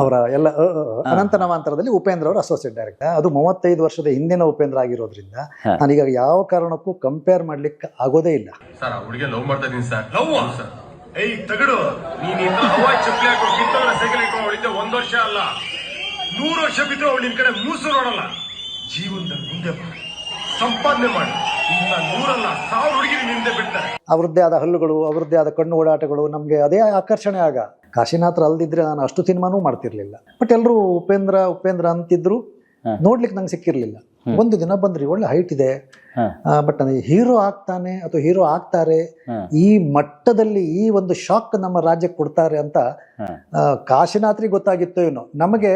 ಅವರ ಎಲ್ಲ ಅನಂತ ನವಾಂತರದಲ್ಲಿ ಉಪೇಂದ್ರ ಅವರು ಅಸೋಸಿಯೇಟ್ ಡೈರೆಕ್ಟರ್ ಅದು ಮೂವತ್ತೈದು ವರ್ಷದ ಹಿಂದಿನ ಉಪೇಂದ್ರ ಆಗಿರೋದ್ರಿಂದ ನನಗೆ ಯಾವ ಕಾರಣಕ್ಕೂ ಕಂಪೇರ್ ಮಾಡ್ಲಿಕ್ಕೆ ಆಗೋದೇ ಇಲ್ಲ. ಸರ್ ಹುಡುಗಿ ಲವ್ ಮಾಡ್ತಾ ಇದೀನಿ ಸರ್. Love sir. ಏಯ್ ತಗಡು. ನೀನ್ ಇಂತ ಹವಾ ಚಪ್ಪಲಿ ಹಾಕೊಂಡು ಕಿತ್ತವರ ಸೈಕಲ್ ಇಟ್ಕೊಂಡು ಅವಳಿದ್ದೆ ಒಂದ್ ವರ್ಷ ಅಲ್ಲ. ನೂರು ವರ್ಷ ಬಿದ್ರು ಅವಳು ನಿನ್ ಕಡೆ ಮೂಸು ನೋಡಲ್ಲ. ಜೀವನದಲ್ಲಿ ಮುಂದೆ ಬಾ ಸಂಪಾದನೆ ಮಾಡಿ. ಇನ್ನ ನೂರಲ್ಲ ಸಾವಿರ ಹುಡುಗಿರಿ ನಿಂದೆ ಬಿಡ್ತಾರೆ. ಅವರದ್ದೇ ಆದ ಹಲ್ಲುಗಳು ಅವರದ್ದೇ ಆದ ಕಣ್ಣು ಓಡಾಟಗಳು ನಮ್ಗೆ ಅದೇ ಆಕರ್ಷಣೆ ಆಗ. ಕಾಶಿನಾಥ್ರು ಅಲ್ದಿದ್ರೆ ನಾನು ಅಷ್ಟು ಸಿನಿಮಾನೂ ಮಾಡ್ತಿರ್ಲಿಲ್ಲ. ಬಟ್ ಎಲ್ಲರೂ ಉಪೇಂದ್ರ ಉಪೇಂದ್ರ ಅಂತಿದ್ರು. ನೋಡ್ಲಿಕ್ಕೆ ನಂಗೆ ಸಿಕ್ಕಿರ್ಲಿಲ್ಲ. ಒಂದು ದಿನ ಬಂದ್ರಿ ಒಳ್ಳೆ ಹೈಟ್ ಇದೆ. ಬಟ್ ನನಗೆ ಹೀರೋ ಆಗ್ತಾನೆ ಅಥವಾ ಹೀರೋ ಆಗ್ತಾರೆ ಈ ಮಟ್ಟದಲ್ಲಿ ಈ ಒಂದು ಶಾಕ್ ನಮ್ಮ ರಾಜ್ಯಕ್ಕೆ ಕೊಡ್ತಾರೆ ಅಂತ ಕಾಶಿನಾಥ್ರಿ ಗೊತ್ತಾಗಿತ್ತು ಏನು. ನಮಗೆ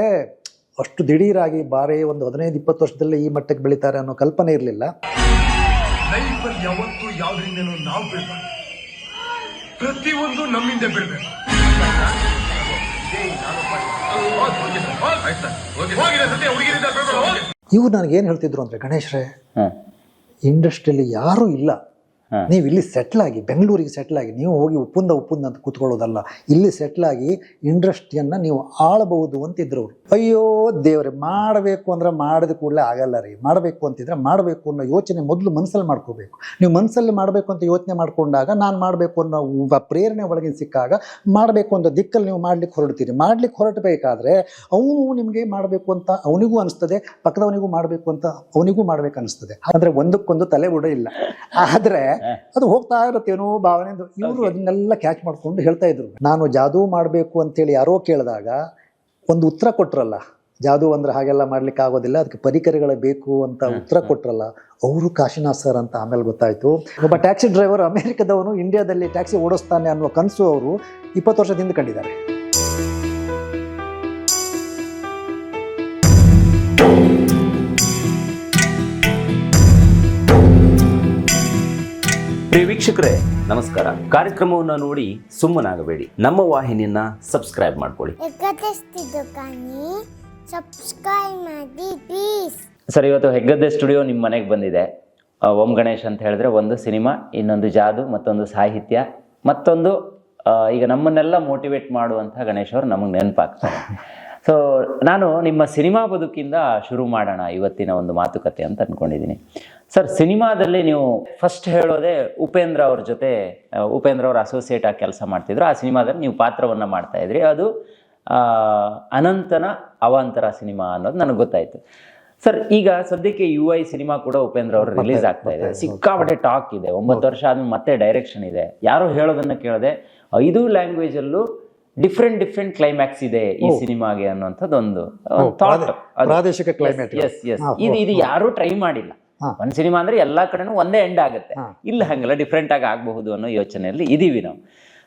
ಅಷ್ಟು ದಿಢೀರಾಗಿ ಬಾರಿ ಒಂದು ಹದಿನೈದು ಇಪ್ಪತ್ತು ವರ್ಷದಲ್ಲಿ ಈ ಮಟ್ಟಕ್ಕೆ ಬೆಳಿತಾರೆ ಅನ್ನೋ ಕಲ್ಪನೆ ಇರಲಿಲ್ಲ. ಯಾವತ್ತು ನಾವು ಪ್ರತಿಯೊಂದು ನಮ್ಮಿಂದ ಬಿಡ್ಬೇಕು ಇವ್ರು ನನಗೇನು ಹೇಳ್ತಿದ್ರು ಅಂದರೆ ಗಣೇಶ್ರೆ. ಇಂಡಸ್ಟ್ರಿಯಲ್ಲಿ ಯಾರೂ ಇಲ್ಲ. ನೀವು ಇಲ್ಲಿ ಸೆಟ್ಲ್ ಆಗಿ, ಬೆಂಗಳೂರಿಗೆ ಸೆಟ್ಲ್ ಆಗಿ, ನೀವು ಹೋಗಿ ಉಪ್ಪುಂದ ಉಪ್ಪುಂದ ಅಂತ ಕೂತ್ಕೊಳ್ಳೋದಲ್ಲ, ಇಲ್ಲಿ ಸೆಟ್ಲ್ ಆಗಿ ಇಂಡಸ್ಟ್ರಿಯನ್ನು ನೀವು ಆಳಬಹುದು ಅಂತಿದ್ರು ಅವರು. ಅಯ್ಯೋ ದೇವ್ರೆ, ಮಾಡಬೇಕು ಅಂದ್ರೆ ಮಾಡಿದ ಕೂಡಲೇ ಆಗಲ್ಲ ರೀ. ಮಾಡಬೇಕು ಅಂತಿದ್ರೆ ಮಾಡಬೇಕು ಅನ್ನೋ ಯೋಚನೆ ಮೊದಲು ಮನಸ್ಸಲ್ಲಿ ಮಾಡ್ಕೋಬೇಕು. ನೀವು ಮನಸ್ಸಲ್ಲಿ ಮಾಡಬೇಕು ಅಂತ ಯೋಚನೆ ಮಾಡ್ಕೊಂಡಾಗ ನಾನು ಮಾಡಬೇಕು ಅನ್ನೋ ಪ್ರೇರಣೆ ಒಳಗಿನ ಸಿಕ್ಕಾಗ ಮಾಡಬೇಕು ಅಂತ ದಿಕ್ಕಲ್ಲಿ ನೀವು ಮಾಡ್ಲಿಕ್ಕೆ ಹೊರಡ್ತೀರಿ. ಮಾಡ್ಲಿಕ್ಕೆ ಹೊರಟಬೇಕಾದ್ರೆ ಅವನು ನಿಮಗೆ ಮಾಡಬೇಕು ಅಂತ ಅವನಿಗೂ ಅನಿಸ್ತದೆ, ಪಕ್ಕದವನಿಗೂ ಮಾಡಬೇಕು ಅಂತ ಅವನಿಗೂ ಮಾಡ್ಬೇಕು ಅನಿಸ್ತದೆ. ಆದರೆ ಒಂದಕ್ಕೊಂದು ತಲೆ ಬುಡ ಇಲ್ಲ. ಆದ್ರೆ ಅದು ಹೋಗ್ತಾ ಇರುತ್ತೇನೋ ಭಾವನೆ ಇವರು ಅದನ್ನೆಲ್ಲ ಕ್ಯಾಚ್ ಮಾಡ್ಕೊಂಡು ಹೇಳ್ತಾ ಇದ್ರು. ನಾನು ಜಾದೂ ಮಾಡಬೇಕು ಅಂತೇಳಿ ಯಾರೋ ಕೇಳಿದಾಗ ಒಂದು ಉತ್ತರ ಕೊಟ್ರಲ್ಲ. ಜಾದೂ ಅಂದ್ರೆ ಹಾಗೆಲ್ಲ ಮಾಡ್ಲಿಕ್ಕೆ ಆಗೋದಿಲ್ಲ ಅದಕ್ಕೆ ಪರಿಕರಗಳು ಬೇಕು ಅಂತ ಉತ್ತರ ಕೊಟ್ರಲ್ಲ. ಅವರು ಕಾಶಿನಾಥ್ ಸರ್ ಅಂತ ಆಮೇಲೆ ಗೊತ್ತಾಯ್ತು. ಒಬ್ಬ ಟ್ಯಾಕ್ಸಿ ಡ್ರೈವರ್ ಅಮೆರಿಕದವನು ಇಂಡಿಯಾದಲ್ಲಿ ಟ್ಯಾಕ್ಸಿ ಓಡಿಸ್ತಾನೆ ಅನ್ನೋ ಕನಸು ಅವರು ಇಪ್ಪತ್ತು ವರ್ಷದಿಂದ ಕಂಡಿದ್ದಾರೆ. ವೀಕ್ಷಕರೇ ನಮಸ್ಕಾರ. ಕಾರ್ಯಕ್ರಮವನ್ನು ನೋಡಿ ಸುಮ್ಮನಾಗಬೇಡಿ. ನಮ್ಮ ವಾಹಿನಿಯನ್ನ ಸಬ್ಸ್ಕ್ರೈಬ್ ಮಾಡ್ಕೊಳ್ಳಿ. ಸಬ್ಸ್ಕ್ರೈಬ್ ಮಾಡಿ ಪ್ಲೀಸ್ ಸರ್ ಇವತ್ತು ಹೆಗ್ಗದ್ದೆ ಸ್ಟುಡಿಯೋ ನಿಮ್ಮ ಮನೆಗೆ ಬಂದಿದೆ. ಓಂ ಗಣೇಶ್ ಅಂತ ಹೇಳಿದ್ರೆ ಒಂದು ಸಿನಿಮಾ ಇನ್ನೊಂದು ಜಾದು ಮತ್ತೊಂದು ಸಾಹಿತ್ಯ ಮತ್ತೊಂದು ಈಗ ನಮ್ಮನ್ನೆಲ್ಲ ಮೋಟಿವೇಟ್ ಮಾಡುವಂಥ ಗಣೇಶ್ ಅವರು ನಮಗೆ ನೆನಪಾಗ್ತಾರೆ. ಸೊ ನಾನು ನಿಮ್ಮ ಸಿನಿಮಾ ಬದುಕಿಂದ ಶುರು ಮಾಡೋಣ ಇವತ್ತಿನ ಒಂದು ಮಾತುಕತೆ ಅಂತ ಅಂದ್ಕೊಂಡಿದ್ದೀನಿ ಸರ್ ಸಿನಿಮಾದಲ್ಲಿ ನೀವು ಫಸ್ಟ್ ಹೇಳೋದೇ ಉಪೇಂದ್ರ ಅವ್ರ ಜೊತೆ ಉಪೇಂದ್ರ ಅವ್ರ ಅಸೋಸಿಯೇಟ್ ಆಗಿ ಕೆಲಸ ಮಾಡ್ತಿದ್ರು. ಆ ಸಿನಿಮಾದಲ್ಲಿ ನೀವು ಪಾತ್ರವನ್ನು ಮಾಡ್ತಾ ಇದ್ರಿ. ಅದು ಅನಂತನ ಅವಾಂತರ ಸಿನಿಮಾ ಅನ್ನೋದು ನನಗೆ ಗೊತ್ತಾಯಿತು. ಸರ್ ಈಗ ಸದ್ಯಕ್ಕೆ ಯು ಐ ಸಿನಿಮಾ ಕೂಡ ಉಪೇಂದ್ರ ಅವರು ರಿಲೀಸ್ ಆಗ್ತಾ ಇದೆ. ಸಿಕ್ಕಾಪಟ್ಟೆ ಟಾಕ್ ಇದೆ. ಒಂಬತ್ತು ವರ್ಷ ಆದ್ಮೇಲೆ ಮತ್ತೆ ಡೈರೆಕ್ಷನ್ ಇದೆ. ಯಾರೋ ಹೇಳೋದನ್ನ ಕೇಳದೆ ಐದು ಲ್ಯಾಂಗ್ವೇಜ್ ಅಲ್ಲೂ ಡಿಫ್ರೆಂಟ್ ಡಿಫ್ರೆಂಟ್ ಕ್ಲೈಮ್ಯಾಕ್ಸ್ ಇದೆ ಈ ಸಿನಿಮಾಗೆ ಅನ್ನುವಂಥದ್ದು ಒಂದು ಥಾಟ್ ಪ್ರಾದೇಶಿಕ climate ಎಸ್ ಎಸ್ ಇದು ಇದು ಯಾರೂ ಟ್ರೈ ಮಾಡಿಲ್ಲ. ಒಂದ್ ಸಿನಿಮಾ ಅಂದ್ರೆ ಎಲ್ಲಾ ಕಡೆನೂ ಒಂದೇ ಎಂಡ್ ಆಗುತ್ತೆ. ಇಲ್ಲ ಹಂಗಲ್ಲ ಡಿಫ್ರೆಂಟ್ ಆಗಿ ಆಗಬಹುದು ಅನ್ನೋ ಯೋಚನೆಯಲ್ಲಿ ಇದೀವಿ ನಾವು.